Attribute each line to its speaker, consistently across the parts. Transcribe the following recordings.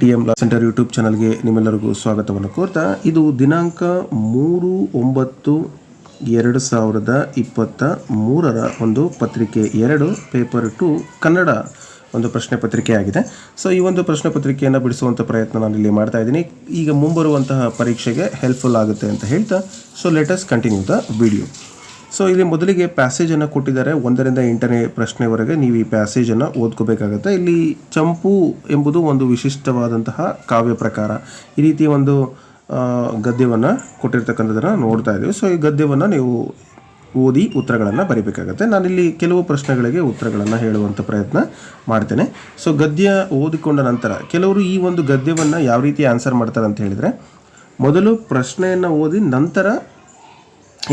Speaker 1: T M law centre YouTube ಚಾನಲ್ಗೆ ನಿಮ್ಮೆಲ್ಲರಿಗೂ ಸ್ವಾಗತವನ್ನು ಕೋರ್ತಾ, ಇದು ದಿನಾಂಕ ಮೂರು ಒಂಬತ್ತು ಎರಡು ಸಾವಿರದ ಇಪ್ಪತ್ತ ಮೂರರ ಒಂದು ಪತ್ರಿಕೆ ಎರಡು, ಪೇಪರ್ ಟು ಕನ್ನಡ ಒಂದು ಪ್ರಶ್ನೆ ಪತ್ರಿಕೆ ಆಗಿದೆ. ಸೊ, ಈ ಒಂದು ಪ್ರಶ್ನೆ ಪತ್ರಿಕೆಯನ್ನು ಬಿಡಿಸುವಂಥ ಪ್ರಯತ್ನ ನಾನು ಇಲ್ಲಿ ಮಾಡ್ತಾ ಇದ್ದೀನಿ. ಈಗ ಮುಂಬರುವಂತಹ ಪರೀಕ್ಷೆಗೆ ಹೆಲ್ಪ್ಫುಲ್ ಆಗುತ್ತೆ ಅಂತ ಹೇಳ್ತಾ so let's continue the video so ಇಲ್ಲಿ ಮೊದಲಿಗೆ ಪ್ಯಾಸೇಜನ್ನು ಕೊಟ್ಟಿದ್ದಾರೆ. ಒಂದರಿಂದ ಎಂಟನೇ ಪ್ರಶ್ನೆವರೆಗೆ ನೀವು ಈ ಪ್ಯಾಸೇಜನ್ನು ಓದ್ಕೋಬೇಕಾಗುತ್ತೆ. ಇಲ್ಲಿ ಚಂಪು ಎಂಬುದು ಒಂದು ವಿಶಿಷ್ಟವಾದಂತಹ ಕಾವ್ಯ ಪ್ರಕಾರ. ಈ ರೀತಿ ಒಂದು ಗದ್ಯವನ್ನು ಕೊಟ್ಟಿರ್ತಕ್ಕಂಥದ್ದನ್ನು ನೋಡ್ತಾ ಇದ್ದೀವಿ. ಸೊ ಈ ಗದ್ಯವನ್ನು ನೀವು ಓದಿ ಉತ್ತರಗಳನ್ನು ಬರೀಬೇಕಾಗತ್ತೆ. ನಾನಿಲ್ಲಿ ಕೆಲವು ಪ್ರಶ್ನೆಗಳಿಗೆ ಉತ್ತರಗಳನ್ನು ಹೇಳುವಂಥ ಪ್ರಯತ್ನ ಮಾಡ್ತೇನೆ. ಸೊ ಗದ್ಯ ಓದಿಕೊಂಡ ನಂತರ ಕೆಲವರು ಈ ಒಂದು ಗದ್ಯವನ್ನು ಯಾವ ರೀತಿ ಆನ್ಸರ್ ಮಾಡ್ತಾರೆ ಅಂತ ಹೇಳಿದರೆ, ಮೊದಲು ಪ್ರಶ್ನೆಯನ್ನು ಓದಿ ನಂತರ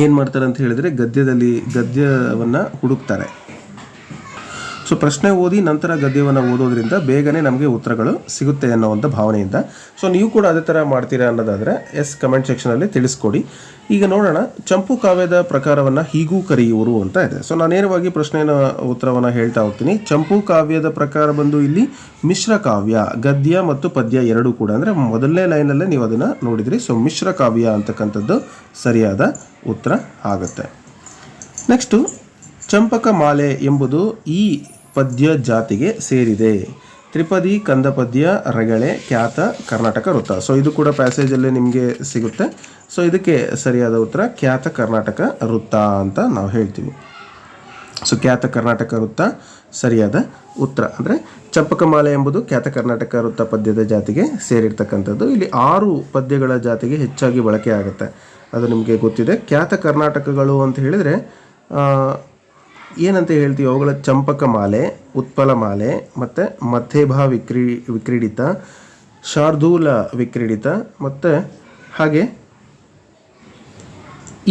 Speaker 1: ಏನು ಮಾಡ್ತಾರೆ ಅಂತ ಹೇಳಿದರೆ ಗದ್ಯದಲ್ಲಿ ಗದ್ಯವನ್ನು ಹುಡುಕ್ತಾರೆ. ಸೊ ಪ್ರಶ್ನೆ ಓದಿ ನಂತರ ಗದ್ಯವನ್ನು ಓದೋದ್ರಿಂದ ಬೇಗನೆ ನಮಗೆ ಉತ್ತರಗಳು ಸಿಗುತ್ತೆ ಅನ್ನೋ ಒಂದು ಭಾವನೆಯಿಂದ. ಸೊ ನೀವು ಕೂಡ ಅದೇ ಥರ ಮಾಡ್ತೀರಾ ಅನ್ನೋದಾದರೆ ಎಸ್ ಕಮೆಂಟ್ ಸೆಕ್ಷನಲ್ಲಿ ತಿಳಿಸ್ಕೊಡಿ. ಈಗ ನೋಡೋಣ, ಚಂಪು ಕಾವ್ಯದ ಪ್ರಕಾರವನ್ನು ಹೀಗೂ ಕರೆಯುವರು ಅಂತ ಇದೆ. ಸೊ ನಾನು ನೇರವಾಗಿ ಪ್ರಶ್ನೆಯ ಉತ್ತರವನ್ನು ಹೇಳ್ತಾ ಹೋಗ್ತೀನಿ. ಚಂಪು ಕಾವ್ಯದ ಪ್ರಕಾರ ಬಂದು ಇಲ್ಲಿ ಮಿಶ್ರ ಕಾವ್ಯ, ಗದ್ಯ ಮತ್ತು ಪದ್ಯ ಎರಡೂ ಕೂಡ. ಅಂದರೆ ಮೊದಲನೇ ಲೈನಲ್ಲೇ ನೀವು ಅದನ್ನು ನೋಡಿದ್ರಿ. ಸೊ ಮಿಶ್ರ ಕಾವ್ಯ ಅಂತಕ್ಕಂಥದ್ದು ಸರಿಯಾದ ಉತ್ತರ ಆಗುತ್ತೆ. ನೆಕ್ಸ್ಟು ಚಂಪಕ ಮಾಲೆ ಎಂಬುದು ಈ ಪದ್ಯ ಜಾತಿಗೆ ಸೇರಿದೆ. ತ್ರಿಪದಿ, ಕಂದಪದ್ಯ, ರಗಳೆ, ಖ್ಯಾತ ಕರ್ನಾಟಕ ವೃತ್ತ. ಸೊ ಇದು ಕೂಡ ಪ್ಯಾಸೇಜಲ್ಲೇ ನಿಮಗೆ ಸಿಗುತ್ತೆ. ಸೊ ಇದಕ್ಕೆ ಸರಿಯಾದ ಉತ್ತರ, ಖ್ಯಾತ ಕರ್ನಾಟಕ ವೃತ್ತ ಅಂತ ನಾವು ಹೇಳ್ತೀವಿ. ಸೊ ಖ್ಯಾತ ಕರ್ನಾಟಕ ವೃತ್ತ ಸರಿಯಾದ ಉತ್ತರ. ಅಂದರೆ ಚಂಪಕಮಾಲೆ ಎಂಬುದು ಖ್ಯಾತ ಕರ್ನಾಟಕ ವೃತ್ತ ಪದ್ಯದ ಜಾತಿಗೆ ಸೇರಿರ್ತಕ್ಕಂಥದ್ದು. ಇಲ್ಲಿ ಆರು ಪದ್ಯಗಳ ಜಾತಿಗೆ ಹೆಚ್ಚಾಗಿ ಬಳಕೆ ಆಗುತ್ತೆ. ಅದು ನಿಮಗೆ ಗೊತ್ತಿದೆ. ಖ್ಯಾತ ಕರ್ನಾಟಕಗಳು ಅಂತ ಹೇಳಿದರೆ ಏನಂತ ಹೇಳ್ತೀವಿ? ಅವುಗಳ ಚಂಪಕ ಮಾಲೆ, ಉತ್ಪಲ ಮಾಲೆ, ಮತ್ತು ಮಧ್ಯಭ ವಿಕ್ರೀ, ವಿಕ್ರೀಡಿತ, ಶಾರ್ದೂಲ ವಿಕ್ರೀಡಿತ, ಮತ್ತು ಹಾಗೆ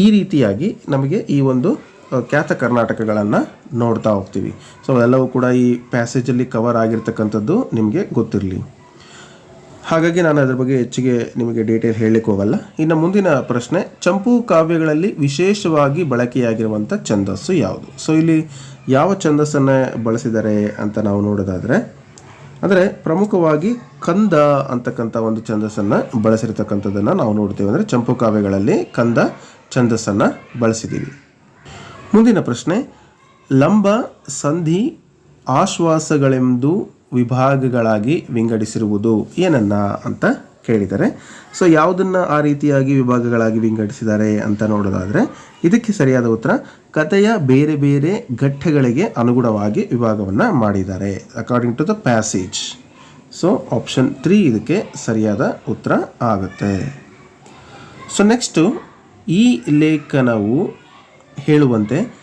Speaker 1: ಈ ರೀತಿಯಾಗಿ ನಮಗೆ ಈ ಒಂದು ಖ್ಯಾತ ಕರ್ನಾಟಕಗಳನ್ನು ನೋಡ್ತಾ ಹೋಗ್ತೀವಿ. ಸೊ ಎಲ್ಲವೂ ಕೂಡ ಈ ಪ್ಯಾಸೇಜಲ್ಲಿ ಕವರ್ ಆಗಿರ್ತಕ್ಕಂಥದ್ದು ನಿಮಗೆ ಗೊತ್ತಿರಲಿ. ಹಾಗಾಗಿ ನಾನು ಅದರ ಬಗ್ಗೆ ಹೆಚ್ಚಿಗೆ ನಿಮಗೆ ಡೀಟೇಲ್ ಹೇಳಲಿಕ್ಕೆ ಹೋಗಲ್ಲ. ಇನ್ನು ಮುಂದಿನ ಪ್ರಶ್ನೆ, ಚಂಪು ಕಾವ್ಯಗಳಲ್ಲಿ ವಿಶೇಷವಾಗಿ ಬಳಕೆಯಾಗಿರುವಂಥ ಛಂದಸ್ಸು ಯಾವುದು? ಸೊ ಇಲ್ಲಿ ಯಾವ ಛಂದಸ್ಸನ್ನು ಬಳಸಿದ್ದಾರೆ ಅಂತ ನಾವು ನೋಡೋದಾದರೆ, ಅಂದರೆ ಪ್ರಮುಖವಾಗಿ ಕಂದ ಅಂತಕ್ಕಂಥ ಒಂದು ಛಂದಸ್ಸನ್ನು ಬಳಸಿರ್ತಕ್ಕಂಥದ್ದನ್ನು ನಾವು ನೋಡ್ತೇವೆ. ಅಂದರೆ ಚಂಪು ಕಾವ್ಯಗಳಲ್ಲಿ ಕಂದ ಛಂದಸ್ಸನ್ನು ಬಳಸಿದ್ದೀವಿ. ಮುಂದಿನ ಪ್ರಶ್ನೆ, ಲಂಬ ಸಂಧಿ ಆಶ್ವಾಸಗಳೆಂದು ವಿಭಾಗಗಳಾಗಿ ವಿಂಗಡಿಸಿರುವುದು ಏನನ್ನ ಅಂತ ಕೇಳಿದ್ದಾರೆ ಸೊ ಯಾವುದನ್ನು ಆ ರೀತಿಯಾಗಿ ವಿಭಾಗಗಳಾಗಿ ವಿಂಗಡಿಸಿದ್ದಾರೆ ಅಂತ ನೋಡೋದಾದರೆ, ಇದಕ್ಕೆ ಸರಿಯಾದ ಉತ್ತರ, ಕಥೆಯ ಬೇರೆ ಬೇರೆ ಘಟ್ಟಗಳಿಗೆ ಅನುಗುಣವಾಗಿ ವಿಭಾಗವನ್ನು ಮಾಡಿದ್ದಾರೆ according to the passage so option three ಇದಕ್ಕೆ ಸರಿಯಾದ ಉತ್ತರ ಆಗುತ್ತೆ. ಸೊ ನೆಕ್ಸ್ಟು ಈ ಲೇಖನವು ಹೇಳುವಂತೆ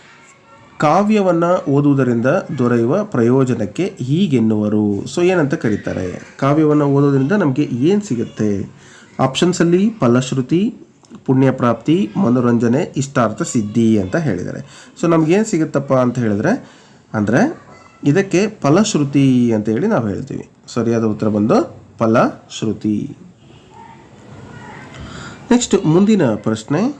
Speaker 1: ಕಾವ್ಯವನ್ನು ಓದುವುದರಿಂದ ದೊರೆಯುವ ಪ್ರಯೋಜನಕ್ಕೆ ಹೀಗೆನ್ನುವರು. ಸೊ ಏನಂತ ಕರೀತಾರೆ? ಕಾವ್ಯವನ್ನು ಓದೋದರಿಂದ ನಮಗೆ ಏನು ಸಿಗುತ್ತೆ? ಆಪ್ಷನ್ಸಲ್ಲಿ ಫಲಶ್ರುತಿ ಪುಣ್ಯ ಪ್ರಾಪ್ತಿ ಮನೋರಂಜನೆ, ಇಷ್ಟಾರ್ಥ ಸಿದ್ಧಿ ಅಂತ ಹೇಳಿದ್ದಾರೆ. ಸೊ ನಮಗೇನು ಸಿಗುತ್ತಪ್ಪ ಅಂತ ಹೇಳಿದ್ರೆ, ಅಂದರೆ ಇದಕ್ಕೆ ಫಲಶ್ರುತಿ ಅಂತ ಹೇಳಿ ನಾವು ಹೇಳ್ತೀವಿ. ಸರಿಯಾದ ಉತ್ತರ ಬಂದು ಫಲಶ್ರುತಿ. ನೆಕ್ಸ್ಟ್ ಮುಂದಿನ ಪ್ರಶ್ನೆ,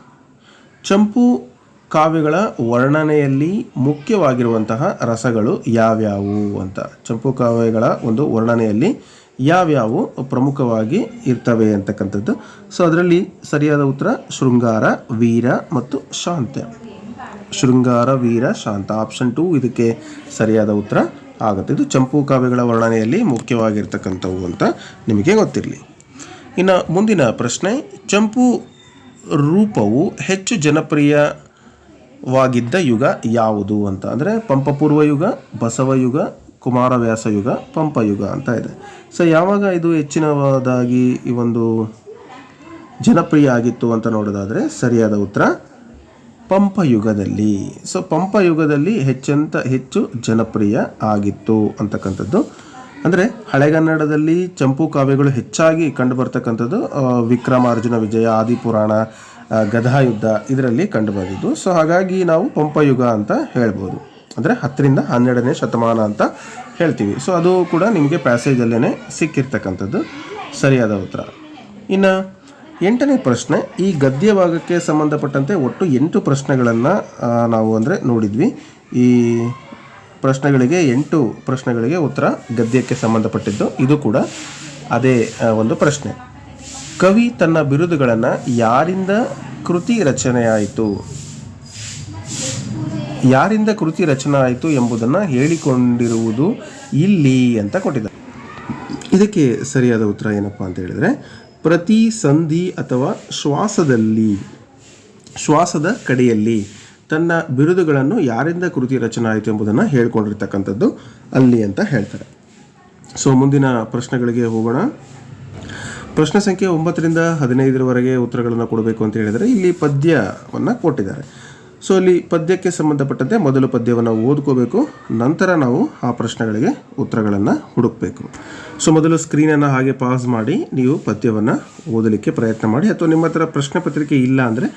Speaker 1: ಚಂಪು ಕಾವ್ಯಗಳ ವರ್ಣನೆಯಲ್ಲಿ ಮುಖ್ಯವಾಗಿರುವಂತಹ ರಸಗಳು ಯಾವ್ಯಾವು ಅಂತ. ಚಂಪು ಕಾವ್ಯಗಳ ಒಂದು ವರ್ಣನೆಯಲ್ಲಿ ಯಾವ್ಯಾವು ಪ್ರಮುಖವಾಗಿ ಇರ್ತವೆ ಅಂತಕ್ಕಂಥದ್ದು. ಸೊ ಅದರಲ್ಲಿ ಸರಿಯಾದ ಉತ್ತರ ಶೃಂಗಾರ, ವೀರ ಮತ್ತು ಶಾಂತ ಶೃಂಗಾರ, ವೀರ ಶಾಂತ ಆಪ್ಷನ್ ಟು ಇದಕ್ಕೆ ಸರಿಯಾದ ಉತ್ತರ ಆಗುತ್ತೆ. ಇದು ಚಂಪು ಕಾವ್ಯಗಳ ವರ್ಣನೆಯಲ್ಲಿ ಮುಖ್ಯವಾಗಿರ್ತಕ್ಕಂಥವು ಅಂತ ನಿಮಗೆ ಗೊತ್ತಿರಲಿ. ಇನ್ನು ಮುಂದಿನ ಪ್ರಶ್ನೆ, ಚಂಪು ರೂಪವು ಹೆಚ್ಚು ಜನಪ್ರಿಯವಾಗಿದ್ದ ಯುಗ ಯಾವುದು ಅಂತ ಅಂದರೆ ಪಂಪಪೂರ್ವ ಯುಗ, ಬಸವ ಯುಗ, ಕುಮಾರವ್ಯಾಸ ಯುಗ, ಪಂಪ ಯುಗ ಅಂತ ಇದೆ. ಸೊ ಯಾವಾಗ ಇದು ಹೆಚ್ಚಿನವಾದಾಗಿ ಈ ಒಂದು ಜನಪ್ರಿಯ ಆಗಿತ್ತು ಅಂತ ನೋಡೋದಾದರೆ ಸರಿಯಾದ ಉತ್ತರ ಪಂಪ ಯುಗದಲ್ಲಿ. ಸೊ ಪಂಪ ಯುಗದಲ್ಲಿ ಹೆಚ್ಚಂತ ಹೆಚ್ಚು ಜನಪ್ರಿಯ ಆಗಿತ್ತು ಅಂತಕ್ಕಂಥದ್ದು. ಅಂದರೆ ಹಳೆಗನ್ನಡದಲ್ಲಿ ಚಂಪು ಕಾವ್ಯಗಳು ಹೆಚ್ಚಾಗಿ ಕಂಡು ಬರ್ತಕ್ಕಂಥದ್ದು ವಿಕ್ರಮಾರ್ಜುನ ವಿಜಯ, ಆದಿಪುರಾಣ ಗದಾಯುದ್ಧ ಇದರಲ್ಲಿ ಕಂಡು ಬಂದಿದ್ದು ಸೊ ಹಾಗಾಗಿ ನಾವು ಪಂಪಯುಗ ಅಂತ ಹೇಳ್ಬೋದು. ಅಂದರೆ ಹತ್ತರಿಂದ ಹನ್ನೆರಡನೇ ಶತಮಾನ ಅಂತ ಹೇಳ್ತೀವಿ. ಸೊ ಅದು ಕೂಡ ನಿಮಗೆ ಪ್ಯಾಸೇಜಲ್ಲೇ ಸಿಕ್ಕಿರ್ತಕ್ಕಂಥದ್ದು. ಸರಿಯಾದ ಉತ್ತರ. ಇನ್ನು ಎಂಟನೇ ಪ್ರಶ್ನೆ, ಈ ಗದ್ಯ ಭಾಗಕ್ಕೆ ಸಂಬಂಧಪಟ್ಟಂತೆ ಒಟ್ಟು ಎಂಟು ಪ್ರಶ್ನೆಗಳನ್ನು ನಾವು ಅಂದರೆ ನೋಡಿದ್ವಿ. ಈ ಪ್ರಶ್ನೆಗಳಿಗೆ, ಎಂಟು ಪ್ರಶ್ನೆಗಳಿಗೆ ಉತ್ತರ ಗದ್ಯಕ್ಕೆ ಸಂಬಂಧಪಟ್ಟಿದ್ದು. ಇದು ಕೂಡ ಅದೇ ಒಂದು ಪ್ರಶ್ನೆ. ಕವಿ ತನ್ನ ಬಿರುದುಗಳನ್ನು ಯಾರಿಂದ ಕೃತಿ ರಚನೆಯಾಯಿತು? ಯಾರಿಂದ ಕೃತಿ ರಚನೆ ಆಯಿತು ಎಂಬುದನ್ನು ಹೇಳಿಕೊಂಡಿರುವುದು ಇಲ್ಲಿ ಅಂತ ಕೊಟ್ಟಿದ್ದಾರೆ. ಇದಕ್ಕೆ ಸರಿಯಾದ ಉತ್ತರ ಏನಪ್ಪ ಅಂತ ಹೇಳಿದರೆ, ಪ್ರತಿ ಸಂಧಿ ಅಥವಾ ಶ್ವಾಸದಲ್ಲಿ, ಶ್ವಾಸದ ಕಡೆಯಲ್ಲಿ ತನ್ನ ಬಿರುದುಗಳನ್ನು ಯಾರಿಂದ ಕೃತಿ ರಚನೆ ಆಯಿತು ಎಂಬುದನ್ನು ಹೇಳ್ಕೊಂಡಿರ್ತಕ್ಕಂಥದ್ದು ಅಲ್ಲಿ ಅಂತ ಹೇಳ್ತಾರೆ. ಸೊ ಮುಂದಿನ ಪ್ರಶ್ನೆಗಳಿಗೆ ಹೋಗೋಣ. ಪ್ರಶ್ನೆ ಸಂಖ್ಯೆ ಒಂಬತ್ತರಿಂದ ಹದಿನೈದರವರೆಗೆ ಉತ್ತರಗಳನ್ನು ಕೊಡಬೇಕು ಅಂತ ಹೇಳಿದರೆ ಇಲ್ಲಿ ಪದ್ಯವನ್ನು ಕೊಟ್ಟಿದ್ದಾರೆ. ಸೊ ಇಲ್ಲಿ ಪದ್ಯಕ್ಕೆ ಸಂಬಂಧಪಟ್ಟಂತೆ ಮೊದಲು ಪದ್ಯವನ್ನು ಓದ್ಕೋಬೇಕು, ನಂತರ ನಾವು ಆ ಪ್ರಶ್ನೆಗಳಿಗೆ ಉತ್ತರಗಳನ್ನು ಹುಡುಕಬೇಕು. ಸೊ ಮೊದಲು ಸ್ಕ್ರೀನನ್ನು ಹಾಗೆ ಪಾಸ್ ಮಾಡಿ, ನೀವು ಪದ್ಯವನ್ನು ಓದಲಿಕ್ಕೆ ಪ್ರಯತ್ನ ಮಾಡಿ, ಅಥವಾ ನಿಮ್ಮ ಹತ್ರ ಪ್ರಶ್ನೆ ಪತ್ರಿಕೆ ಇಲ್ಲ ಅಂದರೆ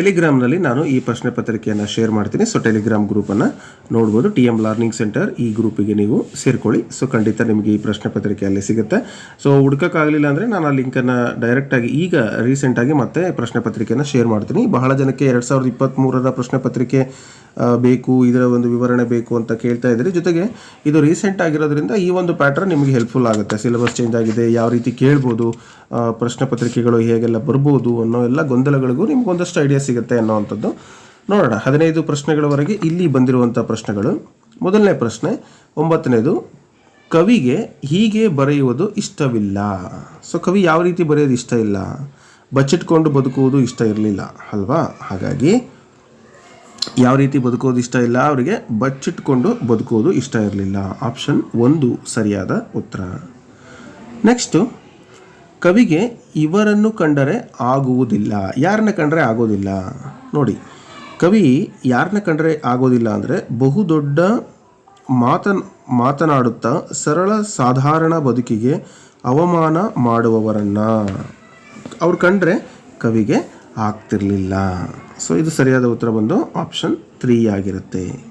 Speaker 1: ಟೆಲಿಗ್ರಾಮ್ನಲ್ಲಿ ನಾನು ಈ ಪ್ರಶ್ನೆ ಪತ್ರಿಕೆಯನ್ನು ಶೇರ್ ಮಾಡ್ತೀನಿ. ಸೊ ಟೆಲಿಗ್ರಾಮ್ ಗ್ರೂಪನ್ನು ನೋಡ್ಬೋದು. ಟಿ ಎಂ ಲರ್ನಿಂಗ್ ಸೆಂಟರ್ ಈ ಗ್ರೂಪಿಗೆ ನೀವು ಸೇರ್ಕೊಳ್ಳಿ. ಸೊ ಖಂಡಿತ ನಿಮಗೆ ಈ ಪ್ರಶ್ನೆ ಪತ್ರಿಕೆ ಅಲ್ಲಿ ಸಿಗುತ್ತೆ. ಸೊ ಹುಡ್ಕೋಕ್ಕಾಗಲಿಲ್ಲ ಅಂದರೆ ನಾನು ಆ ಲಿಂಕನ್ನು ಡೈರೆಕ್ಟಾಗಿ ಈಗ ರೀಸೆಂಟಾಗಿ ಮತ್ತೆ ಪ್ರಶ್ನೆ ಪತ್ರಿಕೆಯನ್ನು ಶೇರ್ ಮಾಡ್ತೀನಿ. ಬಹಳ ಜನಕ್ಕೆ ಎರಡು ಸಾವಿರದ ಇಪ್ಪತ್ತ್ಮೂರರ ಪ್ರಶ್ನೆ ಪತ್ರಿಕೆ ಬೇಕು, ಇದರ ಒಂದು ವಿವರಣೆ ಬೇಕು ಅಂತ ಕೇಳ್ತಾ ಇದ್ದೀರಿ ಜೊತೆಗೆ ಇದು ರೀಸೆಂಟ್ ಆಗಿರೋದ್ರಿಂದ ಈ ಒಂದು ಪ್ಯಾಟರ್ನ್ ನಿಮಗೆ ಹೆಲ್ಪ್ಫುಲ್ ಆಗುತ್ತೆ. ಸಿಲೆಬಸ್ ಚೇಂಜ್ ಆಗಿದೆ, ಯಾವ ರೀತಿ ಕೇಳ್ಬೋದು ಪ್ರಶ್ನೆ ಪತ್ರಿಕೆಗಳು ಹೇಗೆಲ್ಲ ಬರ್ಬೋದು ಅನ್ನೋ ಎಲ್ಲ ಗೊಂದಲಗಳಿಗೂ ನಿಮ್ಗೆ ಒಂದಷ್ಟು ಐಡಿಯಾ ಸಿಗುತ್ತೆ ಅನ್ನೋವಂಥದ್ದು. ನೋಡೋಣ, ಹದಿನೈದು ಪ್ರಶ್ನೆಗಳವರೆಗೆ ಇಲ್ಲಿ ಬಂದಿರುವಂಥ ಪ್ರಶ್ನೆಗಳು. ಮೊದಲನೇ ಪ್ರಶ್ನೆ, ಒಂಬತ್ತನೇದು, ಕವಿಗೆ ಹೀಗೆ ಬರೆಯುವುದು ಇಷ್ಟವಿಲ್ಲ. ಸೊ ಕವಿ ಯಾವ ರೀತಿ ಬರೆಯೋದು ಇಷ್ಟ ಇಲ್ಲ? ಬಚ್ಚಿಟ್ಕೊಂಡು ಬದುಕುವುದು ಇಷ್ಟ ಇರಲಿಲ್ಲ, ಅಲ್ವಾ? ಹಾಗಾಗಿ ಯಾವ ರೀತಿ ಬದುಕೋದು ಇಷ್ಟ ಇಲ್ಲ ಅವರಿಗೆ ಬಚ್ಚಿಟ್ಕೊಂಡು ಬದುಕೋದು ಇಷ್ಟ ಇರಲಿಲ್ಲ. ಆಪ್ಷನ್ ಒಂದು ಸರಿಯಾದ ಉತ್ತರ. ನೆಕ್ಸ್ಟು, ಕವಿಗೆ ಇವರನ್ನು ಕಂಡರೆ ಆಗುವುದಿಲ್ಲ. ಯಾರನ್ನ ಕಂಡರೆ ಆಗೋದಿಲ್ಲ? ನೋಡಿ, ಕವಿ ಯಾರನ್ನ ಕಂಡರೆ ಆಗೋದಿಲ್ಲ ಅಂದರೆ ಬಹುದೊಡ್ಡ ಮಾತನ್, ಮಾತನಾಡುತ್ತಾ ಸರಳ ಸಾಧಾರಣ ಬದುಕಿಗೆ ಅವಮಾನ ಮಾಡುವವರನ್ನು. ಅವ್ರು ಕಂಡ್ರೆ ಕವಿಗೆ ಆಗ್ತಿರ್ಲಿಲ್ಲ. ಸೊ ಇದು ಸರಿಯಾದ ಉತ್ತರ ಬಂದು ಆಪ್ಷನ್ ತ್ರೀ ಆಗಿರುತ್ತೆ.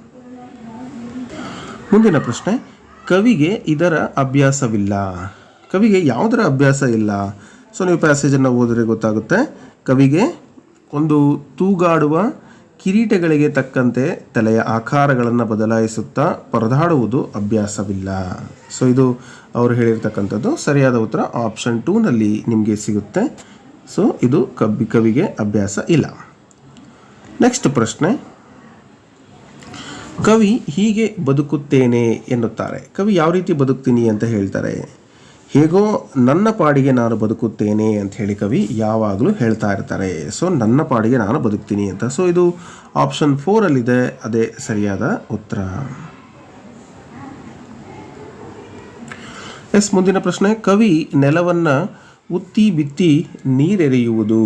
Speaker 1: ಮುಂದಿನ ಪ್ರಶ್ನೆ, ಕವಿಗೆ ಇದರ ಅಭ್ಯಾಸವಿಲ್ಲ. ಕವಿಗೆ ಯಾವುದರ ಅಭ್ಯಾಸ ಇಲ್ಲ? ಸೊ ನೀವು ಪ್ಯಾಸೇಜನ್ನು ಓದಿದ್ರೆ ಗೊತ್ತಾಗುತ್ತೆ. ಕವಿಗೆ ಒಂದು ತೂಗಾಡುವ ಕಿರೀಟಗಳಿಗೆ ತಕ್ಕಂತೆ ತಲೆಯ ಆಕಾರಗಳನ್ನು ಬದಲಾಯಿಸುತ್ತಾ ಪರದಾಡುವುದು ಅಭ್ಯಾಸವಿಲ್ಲ. ಸೊ ಇದು ಅವರು ಹೇಳಿರ್ತಕ್ಕಂಥದ್ದು. ಸರಿಯಾದ ಉತ್ತರ ಆಪ್ಷನ್ ಟೂನಲ್ಲಿ ನಿಮಗೆ ಸಿಗುತ್ತೆ. ಸೊ ಇದು ಕಬ್ಬಿ ಕವಿಗೆ ಅಭ್ಯಾಸ ಇಲ್ಲ. ನೆಕ್ಸ್ಟ್ ಪ್ರಶ್ನೆ. ಕವಿ ಹೀಗೆ ಬದುಕುತ್ತೇನೆ ಎನ್ನುತ್ತಾರೆ. ಕವಿ ಯಾವ ರೀತಿ ಬದುಕ್ತೀನಿ ಅಂತ ಹೇಳ್ತಾರೆ? ಹೇಗೋ ನನ್ನ ಪಾಡಿಗೆ ನಾನು ಬದುಕುತ್ತೇನೆ ಅಂತ ಹೇಳಿ ಕವಿ ಯಾವಾಗಲೂ ಹೇಳ್ತಾ ಇರ್ತಾರೆ. ಸೊ ನನ್ನ ಪಾಡಿಗೆ ನಾನು ಬದುಕ್ತೀನಿ ಅಂತ. ಸೊ ಇದು ಆಪ್ಷನ್ ಫೋರಲ್ಲಿದೆ ಅದೇ ಸರಿಯಾದ ಉತ್ತರ. ಎಸ್, ಮುಂದಿನ ಪ್ರಶ್ನೆ. ಕವಿ ನೆಲವನ್ನು ಉತ್ತಿ ಬಿತ್ತಿ ನೀರೆರೆಯುವುದು.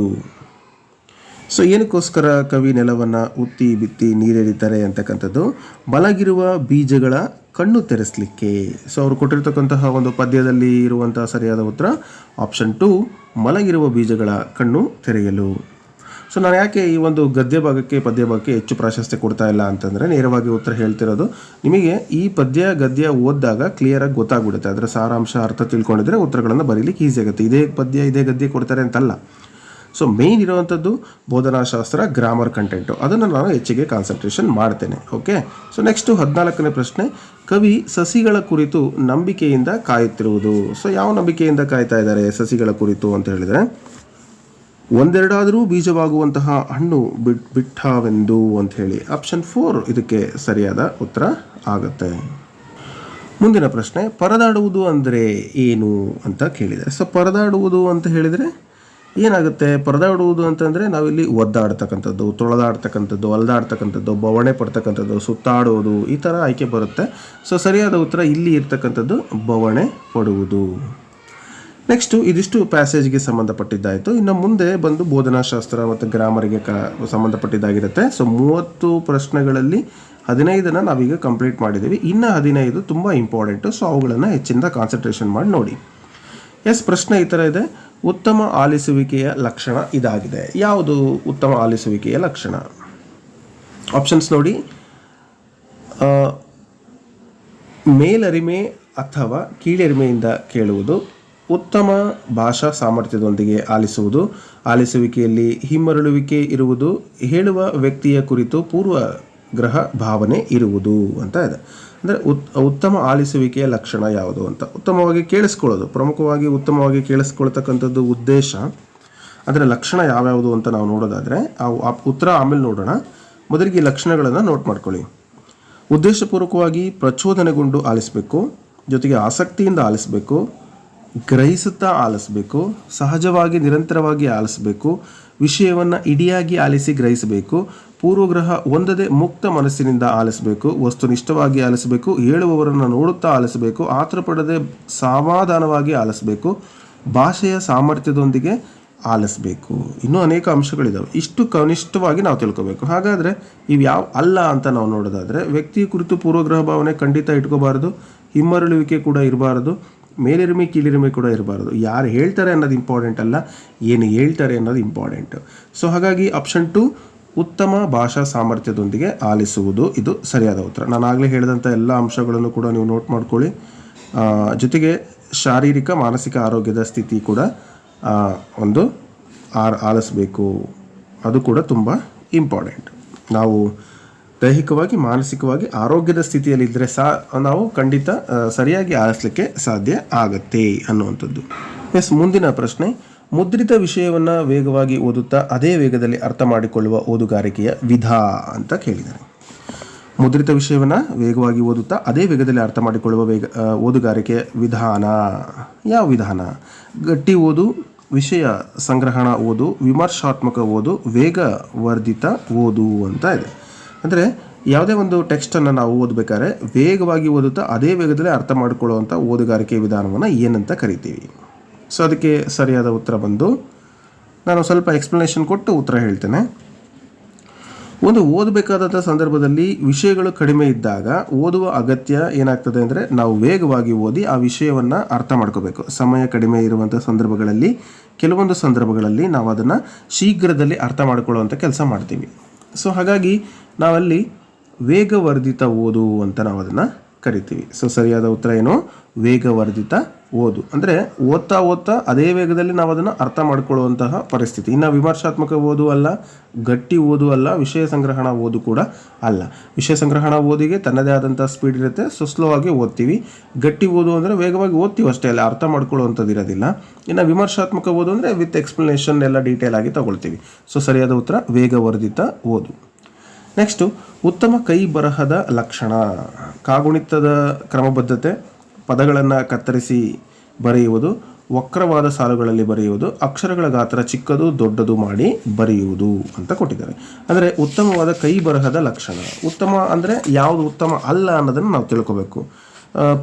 Speaker 1: ಸೊ ಏನಕ್ಕೋಸ್ಕರ ಕವಿ ನೆಲವನ್ನು ಉತ್ತಿ ಬಿತ್ತಿ ನೀರೆರಿತಾರೆ ಅಂತಕ್ಕಂಥದ್ದು? ಮಲಗಿರುವ ಬೀಜಗಳ ಕಣ್ಣು ತೆರೆಸಲಿಕ್ಕೆ. ಸೊ ಅವರು ಕೊಟ್ಟಿರ್ತಕ್ಕಂತಹ ಒಂದು ಪದ್ಯದಲ್ಲಿ ಇರುವಂತಹ ಸರಿಯಾದ ಉತ್ತರ ಆಪ್ಷನ್ ಟು ಮಲಗಿರುವ ಬೀಜಗಳ ಕಣ್ಣು ತೆರೆಯಲು. ಸೊ ನಾನು ಯಾಕೆ ಈ ಒಂದು ಗದ್ಯ ಭಾಗಕ್ಕೆ, ಪದ್ಯ ಭಾಗಕ್ಕೆ ಹೆಚ್ಚು ಪ್ರಾಶಸ್ತ್ಯ ಕೊಡ್ತಾ ಇಲ್ಲ ಅಂತಂದರೆ ನೇರವಾಗಿ ಉತ್ತರ ಹೇಳ್ತಿರೋದು, ನಿಮಗೆ ಈ ಪದ್ಯ, ಗದ್ಯ ಓದಿದಾಗ ಕ್ಲಿಯರಾಗಿ ಗೊತ್ತಾಗ್ಬಿಡುತ್ತೆ. ಅದರ ಸಾರಾಂಶ ಅರ್ಥ ತಿಳ್ಕೊಂಡಿದ್ರೆ ಉತ್ತರಗಳನ್ನು ಬರೀಲಿಕ್ಕೆ ಈಸಿ ಆಗುತ್ತೆ. ಇದೇ ಪದ್ಯ, ಇದೇ ಗದ್ಯ ಕೊಡ್ತಾರೆ ಅಂತಲ್ಲ. ಸೊ ಮೇಯ್ನ್ ಇರುವಂಥದ್ದು ಬೋಧನಾಶಾಸ್ತ್ರ ಗ್ರಾಮರ್ ಕಂಟೆಂಟು ಅದನ್ನು ನಾನು ಹೆಚ್ಚಿಗೆ ಕಾನ್ಸಂಟ್ರೇಷನ್ ಮಾಡ್ತೇನೆ ಓಕೆ ಸೊ ನೆಕ್ಸ್ಟು ಹದಿನಾಲ್ಕನೇ ಪ್ರಶ್ನೆ, ಕವಿ ಸಸಿಗಳ ಕುರಿತು ನಂಬಿಕೆಯಿಂದ ಕಾಯುತ್ತಿರುವುದು. ಸೊ ಯಾವ ನಂಬಿಕೆಯಿಂದ ಕಾಯ್ತಾ ಇದ್ದಾರೆ ಸಸಿಗಳ ಕುರಿತು ಅಂತ ಹೇಳಿದರೆ, ಒಂದೆರಡಾದರೂ ಬೀಜವಾಗುವಂತಹ ಹಣ್ಣು ಬಿಟ್, ಬಿಟ್ಟಾವೆಂದು ಅಂತ ಹೇಳಿ. ಆಪ್ಷನ್ ಫೋರ್ ಇದಕ್ಕೆ ಸರಿಯಾದ ಉತ್ತರ ಆಗುತ್ತೆ. ಮುಂದಿನ ಪ್ರಶ್ನೆ, ಪರದಾಡುವುದು ಅಂದರೆ ಏನು ಅಂತ ಕೇಳಿದರೆ ಸೊ ಪರದಾಡುವುದು ಅಂತ ಹೇಳಿದರೆ ಏನಾಗುತ್ತೆ? ಪರದಾಡುವುದು ಅಂತಂದರೆ ನಾವಿಲ್ಲಿ ಒದ್ದಾಡ್ತಕ್ಕಂಥದ್ದು, ತೊಳೆದಾಡ್ತಕ್ಕಂಥದ್ದು, ಅಲ್ದಾಡ್ತಕ್ಕಂಥದ್ದು, ಬವಣೆ ಪಡ್ತಕ್ಕಂಥದ್ದು ಸುತ್ತಾಡುವುದು ಈ ಥರ ಆಯ್ಕೆ ಬರುತ್ತೆ. ಸೊ ಸರಿಯಾದ ಉತ್ತರ ಇಲ್ಲಿ ಇರ್ತಕ್ಕಂಥದ್ದು ಬವಣೆ ಪಡುವುದು. ನೆಕ್ಸ್ಟು ಇದಿಷ್ಟು ಪ್ಯಾಸೇಜ್ಗೆ ಸಂಬಂಧಪಟ್ಟಿದ್ದಾಯಿತು. ಇನ್ನು ಮುಂದೆ ಬಂದು ಬೋಧನಾಶಾಸ್ತ್ರ ಮತ್ತು ಗ್ರಾಮರಿಗೆ ಕ ಸಂಬಂಧಪಟ್ಟಿದ್ದಾಗಿರುತ್ತೆ. ಸೊ ಮೂವತ್ತು ಪ್ರಶ್ನೆಗಳಲ್ಲಿ ಹದಿನೈದನ್ನು ನಾವೀಗ ಕಂಪ್ಲೀಟ್ ಮಾಡಿದ್ದೀವಿ. ಇನ್ನು ಹದಿನೈದು ತುಂಬ ಇಂಪಾರ್ಟೆಂಟು ಸೊ ಅವುಗಳನ್ನು ಹೆಚ್ಚಿನ ಕಾನ್ಸಂಟ್ರೇಷನ್ ಮಾಡಿ ನೋಡಿ. ಎಸ್, ಪ್ರಶ್ನೆ ಈ ಥರ ಇದೆ. ಉತ್ತಮ ಆಲಿಸುವಿಕೆಯ ಲಕ್ಷಣ ಇದಾಗಿದೆ. ಯಾವುದು ಉತ್ತಮ ಆಲಿಸುವಿಕೆಯ ಲಕ್ಷಣ? ಆಪ್ಷನ್ಸ್ ನೋಡಿ. ಮೇಲರಿಮೆ ಅಥವಾ ಕೀಳರಿಮೆಯಿಂದ ಕೇಳುವುದು, ಉತ್ತಮ ಭಾಷಾ ಸಾಮರ್ಥ್ಯದೊಂದಿಗೆ ಆಲಿಸುವುದು, ಆಲಿಸುವಿಕೆಯಲ್ಲಿ ಹಿಮ್ಮರಳುವಿಕೆ ಇರುವುದು, ಹೇಳುವ ವ್ಯಕ್ತಿಯ ಕುರಿತು ಪೂರ್ವ ಗ್ರಹ ಭಾವನೆ ಇರುವುದು ಅಂತ ಇದೆ. ಅಂದರೆ ಉತ್, ಉತ್ತಮ ಆಲಿಸುವಿಕೆಯ ಲಕ್ಷಣ ಯಾವುದು ಅಂತ. ಉತ್ತಮವಾಗಿ ಕೇಳಿಸ್ಕೊಳ್ಳೋದು. ಪ್ರಮುಖವಾಗಿ ಉತ್ತಮವಾಗಿ ಕೇಳಿಸ್ಕೊಳ್ತಕ್ಕಂಥದ್ದು ಉದ್ದೇಶ. ಅದರ ಲಕ್ಷಣ ಯಾವ್ಯಾವುದು ಅಂತ ನಾವು ನೋಡೋದಾದರೆ, ಆ ಉತ್ತರ ಆಮೇಲೆ ನೋಡೋಣ. ಮೊದಲಿಗೆ ಈ ಲಕ್ಷಣಗಳನ್ನು ನೋಟ್ ಮಾಡ್ಕೊಳ್ಳಿ. ಉದ್ದೇಶಪೂರ್ವಕವಾಗಿ ಪ್ರಚೋದನೆಗೊಂಡು ಆಲಿಸಬೇಕು, ಜೊತೆಗೆ ಆಸಕ್ತಿಯಿಂದ ಆಲಿಸಬೇಕು, ಗ್ರಹಿಸುತ್ತಾ ಆಲಿಸಬೇಕು, ಸಹಜವಾಗಿ ನಿರಂತರವಾಗಿ ಆಲಿಸಬೇಕು, ವಿಷಯವನ್ನು ಇಡಿಯಾಗಿ ಆಲಿಸಿ ಗ್ರಹಿಸಬೇಕು ಪೂರ್ವಗ್ರಹ ಒಂದದೇ ಮುಕ್ತ ಮನಸ್ಸಿನಿಂದ ಆಲಿಸಬೇಕು ವಸ್ತುನಿಷ್ಠವಾಗಿ ಆಲಿಸಬೇಕು ಹೇಳುವವರನ್ನು ನೋಡುತ್ತಾ ಆಲಿಸಬೇಕು ಆತರ ಪಡದೆ ಸಮಾಧಾನವಾಗಿ ಆಲಿಸಬೇಕು, ಭಾಷೆಯ ಸಾಮರ್ಥ್ಯದೊಂದಿಗೆ ಆಲಿಸಬೇಕು. ಇನ್ನೂ ಅನೇಕ ಅಂಶಗಳಿದ್ದಾವೆ ಇಷ್ಟು ಕನಿಷ್ಠವಾಗಿ ನಾವು ತಿಳ್ಕೊಬೇಕು. ಹಾಗಾದರೆ ಇವು ಯಾವ ಅಲ್ಲ ಅಂತ ನಾವು ನೋಡೋದಾದರೆ, ವ್ಯಕ್ತಿ ಕುರಿತು ಪೂರ್ವಗ್ರಹ ಭಾವನೆ ಖಂಡಿತ ಇಟ್ಕೋಬಾರ್ದು, ಹಿಮ್ಮರಳುವಿಕೆ ಕೂಡ ಇರಬಾರದು, ಮೇಲಿರಿಮೆ, ಕೀಳಿರಿಮೆ ಕೂಡ ಇರಬಾರದು. ಯಾರು ಹೇಳ್ತಾರೆ ಅನ್ನೋದು ಇಂಪಾರ್ಟೆಂಟ್ ಅಲ್ಲ, ಏನು ಹೇಳ್ತಾರೆ ಅನ್ನೋದು ಇಂಪಾರ್ಟೆಂಟ್ ಸೊ ಹಾಗಾಗಿ ಆಪ್ಷನ್ ಟು ಉತ್ತಮ ಭಾಷಾ ಸಾಮರ್ಥ್ಯದೊಂದಿಗೆ ಆಲಿಸುವುದು ಇದು ಸರಿಯಾದ ಉತ್ತರ. ನಾನು ಆಗಲೇ ಹೇಳಿದಂಥ ಎಲ್ಲ ಅಂಶಗಳನ್ನು ಕೂಡ ನೀವು ನೋಟ್ ಮಾಡ್ಕೊಳ್ಳಿ. ಜೊತೆಗೆ ಶಾರೀರಿಕ, ಮಾನಸಿಕ ಆರೋಗ್ಯದ ಸ್ಥಿತಿ ಕೂಡ ಒಂದು ಆರ್, ಆಲಿಸಬೇಕು. ಅದು ಕೂಡ ತುಂಬ ಇಂಪಾರ್ಟೆಂಟ್ ನಾವು ದೈಹಿಕವಾಗಿ, ಮಾನಸಿಕವಾಗಿ ಆರೋಗ್ಯದ ಸ್ಥಿತಿಯಲ್ಲಿದ್ದರೆ ಸಾ, ನಾವು ಖಂಡಿತ ಸರಿಯಾಗಿ ಆಲಿಸಲಿಕ್ಕೆ ಸಾಧ್ಯ ಆಗತ್ತೆ ಅನ್ನುವಂಥದ್ದು. ಎಸ್ ಮುಂದಿನ ಪ್ರಶ್ನೆ. ಮುದ್ರಿತ ವಿಷಯವನ್ನು ವೇಗವಾಗಿ ಓದುತ್ತಾ ಅದೇ ವೇಗದಲ್ಲಿ ಅರ್ಥ ಮಾಡಿಕೊಳ್ಳುವ ಓದುಗಾರಿಕೆಯ ವಿಧ ಅಂತ ಕೇಳಿದ್ದಾರೆ. ಮುದ್ರಿತ ವಿಷಯವನ್ನು ವೇಗವಾಗಿ ಓದುತ್ತಾ ಅದೇ ವೇಗದಲ್ಲಿ ಅರ್ಥ ಮಾಡಿಕೊಳ್ಳುವ ವೇಗ ಓದುಗಾರಿಕೆಯ ವಿಧಾನ ಯಾವ ವಿಧಾನ? ಗಟ್ಟಿ ಓದು, ವಿಷಯ ಸಂಗ್ರಹಣ ಓದು, ವಿಮರ್ಶಾತ್ಮಕ ಓದು, ವೇಗವರ್ಧಿತ ಓದು ಅಂತ ಇದೆ. ಅಂದರೆ ಯಾವುದೇ ಒಂದು ಟೆಕ್ಸ್ಟನ್ನು ನಾವು ಓದಬೇಕಾದ್ರೆ ವೇಗವಾಗಿ ಓದುತ್ತಾ ಅದೇ ವೇಗದಲ್ಲಿ ಅರ್ಥ ಮಾಡಿಕೊಳ್ಳುವಂಥ ಓದುಗಾರಿಕೆ ವಿಧಾನವನ್ನು ಏನಂತ ಕರಿತೀವಿ. ಸೊ ಅದಕ್ಕೆ ಸರಿಯಾದ ಉತ್ತರ ಬಂದು ನಾನು ಸ್ವಲ್ಪ ಎಕ್ಸ್ಪ್ಲನೇಷನ್ ಕೊಟ್ಟು ಉತ್ತರ ಹೇಳ್ತೇನೆ. ಒಂದು ಓದಬೇಕಾದಂಥ ಸಂದರ್ಭದಲ್ಲಿ ವಿಷಯಗಳು ಕಡಿಮೆ ಇದ್ದಾಗ ಓದುವ ಅಗತ್ಯ ಏನಾಗ್ತದೆ ಅಂದರೆ ನಾವು ವೇಗವಾಗಿ ಓದಿ ಆ ವಿಷಯವನ್ನು ಅರ್ಥ ಮಾಡ್ಕೋಬೇಕು. ಸಮಯ ಕಡಿಮೆ ಇರುವಂಥ ಸಂದರ್ಭಗಳಲ್ಲಿ, ಕೆಲವೊಂದು ಸಂದರ್ಭಗಳಲ್ಲಿ ನಾವು ಅದನ್ನು ಶೀಘ್ರದಲ್ಲಿ ಅರ್ಥ ಮಾಡಿಕೊಳ್ಳುವಂಥ ಕೆಲಸ ಮಾಡ್ತೀವಿ. ಸೊ ಹಾಗಾಗಿ ನಾವಲ್ಲಿ ವೇಗವರ್ಧಿತ ಓದು ಅಂತ ನಾವು ಅದನ್ನು ಕರಿತೀವಿ. ಸೊ ಸರಿಯಾದ ಉತ್ತರ ಏನು? ವೇಗವರ್ಧಿತ ಓದು. ಅಂದರೆ ಓದ್ತಾ ಓದ್ತಾ ಅದೇ ವೇಗದಲ್ಲಿ ನಾವು ಅದನ್ನು ಅರ್ಥ ಮಾಡ್ಕೊಳ್ಳುವಂತಹ ಪರಿಸ್ಥಿತಿ. ಇನ್ನು ವಿಮರ್ಶಾತ್ಮಕ ಓದು ಅಲ್ಲ, ಗಟ್ಟಿ ಓದು ಅಲ್ಲ, ವಿಷಯ ಸಂಗ್ರಹಣ ಓದು ಕೂಡ ಅಲ್ಲ. ವಿಷಯ ಸಂಗ್ರಹಣ ಓದಿಗೆ ತನ್ನದೇ ಆದಂಥ ಸ್ಪೀಡ್ ಇರುತ್ತೆ. ಸೊ ಸ್ಲೋ ಆಗಿ ಓದ್ತೀವಿ. ಗಟ್ಟಿ ಓದು ಅಂದರೆ ವೇಗವಾಗಿ ಓದ್ತೀವಿ ಅಷ್ಟೇ ಅಲ್ಲ, ಅರ್ಥ ಮಾಡ್ಕೊಳ್ಳುವಂಥದ್ದು ಇರೋದಿಲ್ಲ. ಇನ್ನು ವಿಮರ್ಶಾತ್ಮಕ ಓದು ಅಂದರೆ ವಿತ್ ಎಕ್ಸ್ಪ್ಲನೇಷನ್ ಎಲ್ಲ ಡೀಟೇಲ್ ಆಗಿ ತಗೊಳ್ತೀವಿ. ಸೊ ಸರಿಯಾದ ಉತ್ತರ, ವೇಗವರ್ಧಿತ ಓದು. ನೆಕ್ಸ್ಟು ಉತ್ತಮ ಕೈ ಬರಹದ ಲಕ್ಷಣ. ಕಾಗುಣಿತದ ಕ್ರಮಬದ್ಧತೆ, ಪದಗಳನ್ನು ಕತ್ತರಿಸಿ ಬರೆಯುವುದು, ವಕ್ರವಾದ ಸಾಲುಗಳಲ್ಲಿ ಬರೆಯುವುದು, ಅಕ್ಷರಗಳ ಗಾತ್ರ ಚಿಕ್ಕದು ದೊಡ್ಡದು ಮಾಡಿ ಬರೆಯುವುದು ಅಂತ ಕೊಟ್ಟಿದ್ದಾರೆ. ಅಂದರೆ ಉತ್ತಮವಾದ ಕೈ ಬರಹದ ಲಕ್ಷಣ. ಉತ್ತಮ ಅಂದರೆ ಯಾವುದು ಉತ್ತಮ ಅಲ್ಲ ಅನ್ನೋದನ್ನು ನಾವು ತಿಳ್ಕೋಬೇಕು.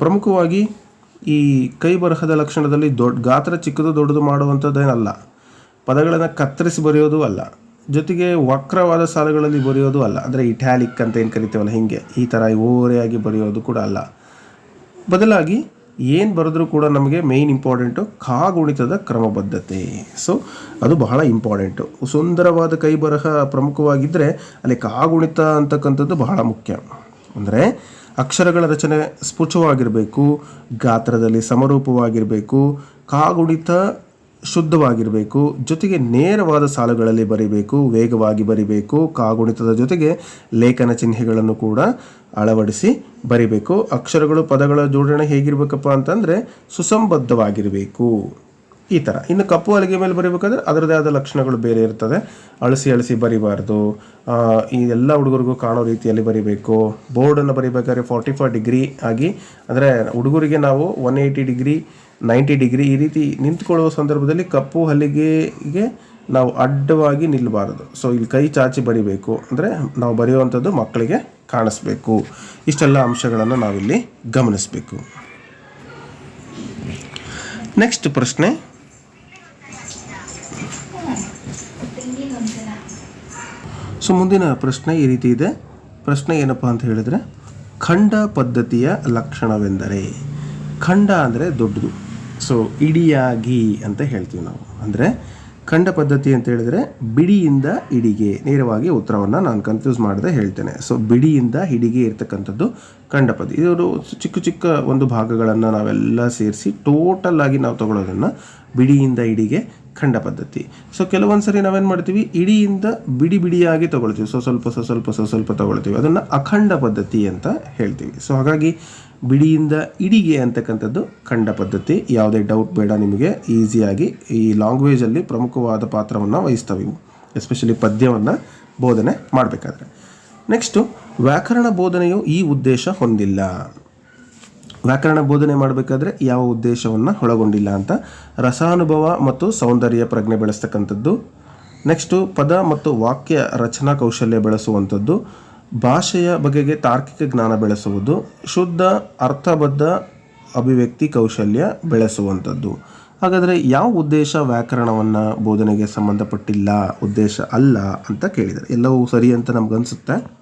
Speaker 1: ಪ್ರಮುಖವಾಗಿ ಈ ಕೈ ಬರಹದ ಲಕ್ಷಣದಲ್ಲಿ ದೊಡ್ಡ ಗಾತ್ರ ಚಿಕ್ಕದು ದೊಡ್ಡದು ಮಾಡುವಂಥದ್ದೇನಲ್ಲ. ಪದಗಳನ್ನು ಕತ್ತರಿಸಿ ಬರೆಯೋದು ಅಲ್ಲ. ಜೊತೆಗೆ ವಕ್ರವಾದ ಸಾಲುಗಳಲ್ಲಿ ಬರೆಯೋದು ಅಲ್ಲ. ಅಂದರೆ ಇಟ್ಯಾಲಿಕ್ ಅಂತ ಏನು ಕರಿತೀವಲ್ಲ ಹೀಗೆ. ಈ ಥರ ಓರೆಯಾಗಿ ಬರೆಯೋದು ಕೂಡ ಅಲ್ಲ. ಬದಲಾಗಿ ಏನು ಬರೆದ್ರೂ ಕೂಡ ನಮಗೆ ಮೇಯ್ನ್ ಇಂಪಾರ್ಟೆಂಟು ಕಾಗುಣಿತದ ಕ್ರಮಬದ್ಧತೆ. ಸೊ ಅದು ಬಹಳ ಇಂಪಾರ್ಟೆಂಟು ಸುಂದರವಾದ ಕೈ ಬರಹ ಪ್ರಮುಖವಾಗಿದ್ದರೆ ಅಲ್ಲಿ ಕಾಗುಣಿತ ಅಂತಕ್ಕಂಥದ್ದು ಬಹಳ ಮುಖ್ಯ. ಅಂದರೆ ಅಕ್ಷರಗಳ ರಚನೆ ಸ್ಫುಟವಾಗಿರಬೇಕು, ಗಾತ್ರದಲ್ಲಿ ಸಮರೂಪವಾಗಿರಬೇಕು ಕಾಗುಣಿತ ಶುದ್ಧವಾಗಿರಬೇಕು, ಜೊತೆಗೆ ನೇರವಾದ ಸಾಲುಗಳಲ್ಲಿ ಬರೀಬೇಕು, ವೇಗವಾಗಿ ಬರಿಬೇಕು, ಕಾಗುಣಿತದ ಜೊತೆಗೆ ಲೇಖನ ಚಿಹ್ನೆಗಳನ್ನು ಕೂಡ ಅಳವಡಿಸಿ ಬರಿಬೇಕು. ಅಕ್ಷರಗಳು, ಪದಗಳ ಜೋಡಣೆ ಹೇಗಿರಬೇಕಪ್ಪ ಅಂತಂದರೆ ಸುಸಂಬದ್ಧವಾಗಿರಬೇಕು. ಈ ಥರ ಇನ್ನು ಕಪ್ಪು ಹಲಗೆ ಮೇಲೆ ಬರೀಬೇಕಾದ್ರೆ ಅದರದೇ ಆದ ಲಕ್ಷಣಗಳು ಬೇರೆ ಇರ್ತದೆ. ಅಳಸಿ ಅಳಸಿ ಬರಿಬಾರ್ದು. ಈ ಎಲ್ಲ ಹುಡುಗರಿಗೂ ಕಾಣೋ ರೀತಿಯಲ್ಲಿ ಬರಿಬೇಕು. ಬೋರ್ಡನ್ನು ಬರಿಬೇಕಾದ್ರೆ ಫಾರ್ಟಿ ಫೈವ್ ಡಿಗ್ರಿ ಆಗಿ, ಅಂದರೆ ಹುಡುಗರಿಗೆ ನಾವು one eighty degree ninety degree ಈ ರೀತಿ ನಿಂತ್ಕೊಳ್ಳುವ ಸಂದರ್ಭದಲ್ಲಿ ಕಪ್ಪು ಹಲಿಗೆಗೆ ನಾವು ಅಡ್ಡವಾಗಿ ನಿಲ್ಲಬಾರದು ಸೊ ಇಲ್ಲಿ ಕೈ ಚಾಚಿ ಬರಿಬೇಕು. ಅಂದರೆ ನಾವು ಬರೆಯುವಂಥದ್ದು ಮಕ್ಕಳಿಗೆ ಕಾಣಿಸ್ಬೇಕು. ಇಷ್ಟೆಲ್ಲ ಅಂಶಗಳನ್ನು ನಾವಿಲ್ಲಿ ಗಮನಿಸಬೇಕು. ನೆಕ್ಸ್ಟ್ ಪ್ರಶ್ನೆ. ಸೊ ಮುಂದಿನ ಪ್ರಶ್ನೆ ಈ ರೀತಿ ಇದೆ. ಪ್ರಶ್ನೆ ಏನಪ್ಪ ಅಂತ ಹೇಳಿದರೆ, ಖಂಡ ಪದ್ಧತಿಯ ಲಕ್ಷಣವೆಂದರೆ? ಖಂಡ ಅಂದರೆ ದೊಡ್ಡದು. ಸೊ ಇಡಿಯಾಗಿ ಅಂತ ಹೇಳ್ತೀವಿ ನಾವು. ಅಂದರೆ ಖಂಡ ಪದ್ಧತಿ ಅಂತ ಹೇಳಿದರೆ, ಬಿಡಿಯಿಂದ ಇಡಿಗೆ, ನೇರವಾಗಿ ಉತ್ತರವನ್ನು ನಾನು ಕನ್ಫ್ಯೂಸ್ ಮಾಡದೆ ಹೇಳ್ತೇನೆ. ಸೊ ಬಿಡಿಯಿಂದ ಹಿಡಿಗೆ ಇರ್ತಕ್ಕಂಥದ್ದು ಖಂಡ ಪದ್ಧತಿ. ಇದು ಚಿಕ್ಕ ಚಿಕ್ಕ ಒಂದು ಭಾಗಗಳನ್ನು ನಾವೆಲ್ಲ ಸೇರಿಸಿ ಟೋಟಲ್ ಆಗಿ ನಾವು ತಗೊಳ್ಳೋದನ್ನು ಬಿಡಿಯಿಂದ ಇಡಿಗೆ ಖಂಡ ಪದ್ಧತಿ. ಸೊ ಕೆಲವೊಂದು ಸರಿ ನಾವೇನು ಮಾಡ್ತೀವಿ? ಇಡಿಯಿಂದ ಬಿಡಿ ಬಿಡಿಯಾಗಿ ತಗೊಳ್ತೀವಿ. ಸೊ ಸ್ವಲ್ಪ ಸೊ ಸ್ವಲ್ಪ ಸೊ ಸ್ವಲ್ಪ ತಗೊಳ್ತೀವಿ. ಅದನ್ನು ಅಖಂಡ ಪದ್ಧತಿ ಅಂತ ಹೇಳ್ತೀವಿ. ಸೊ ಹಾಗಾಗಿ ಬಿಡಿಯಿಂದ ಇಡಿಗೆ ಅಂತಕ್ಕಂಥದ್ದು ಖಂಡ ಪದ್ಧತಿ. ಯಾವುದೇ ಡೌಟ್ ಬೇಡ ನಿಮಗೆ. ಈಸಿಯಾಗಿ ಈ ಲಾಂಗ್ವೇಜಲ್ಲಿ ಪ್ರಮುಖವಾದ ಪಾತ್ರವನ್ನು ವಹಿಸ್ತವೆ ಇವು. ಎಸ್ಪೆಷಲಿ ಪದ್ಯವನ್ನು ಬೋಧನೆ ಮಾಡಬೇಕಾದ್ರೆ. ನೆಕ್ಸ್ಟು ವ್ಯಾಕರಣ ಬೋಧನೆಯು ಈ ಉದ್ದೇಶ ಹೊಂದಿಲ್ಲ. ವ್ಯಾಕರಣ ಬೋಧನೆ ಮಾಡಬೇಕಾದ್ರೆ ಯಾವ ಉದ್ದೇಶವನ್ನು ಒಳಗೊಂಡಿಲ್ಲ ಅಂತ. ರಸಾನುಭವ ಮತ್ತು ಸೌಂದರ್ಯ ಪ್ರಜ್ಞೆ ಬೆಳೆಸ್ತಕ್ಕಂಥದ್ದು. ನೆಕ್ಸ್ಟು ಪದ ಮತ್ತು ವಾಕ್ಯ ರಚನಾ ಕೌಶಲ್ಯ ಬೆಳೆಸುವಂಥದ್ದು. ಭಾಷೆಯ ಬಗೆಗೆ ತಾರ್ಕಿಕ ಜ್ಞಾನ ಬೆಳೆಸುವುದು. ಶುದ್ಧ, ಅರ್ಥಬದ್ಧ ಅಭಿವ್ಯಕ್ತಿ ಕೌಶಲ್ಯ ಬೆಳೆಸುವಂಥದ್ದು. ಹಾಗಾದರೆ ಯಾವ ಉದ್ದೇಶ ವ್ಯಾಕರಣವನ್ನು ಬೋಧನೆಗೆ ಸಂಬಂಧಪಟ್ಟಿಲ್ಲ, ಉದ್ದೇಶ ಅಲ್ಲ ಅಂತ ಕೇಳಿದರೆ ಎಲ್ಲವೂ ಸರಿ ಅಂತ ನಮಗನ್ಸುತ್ತೆ?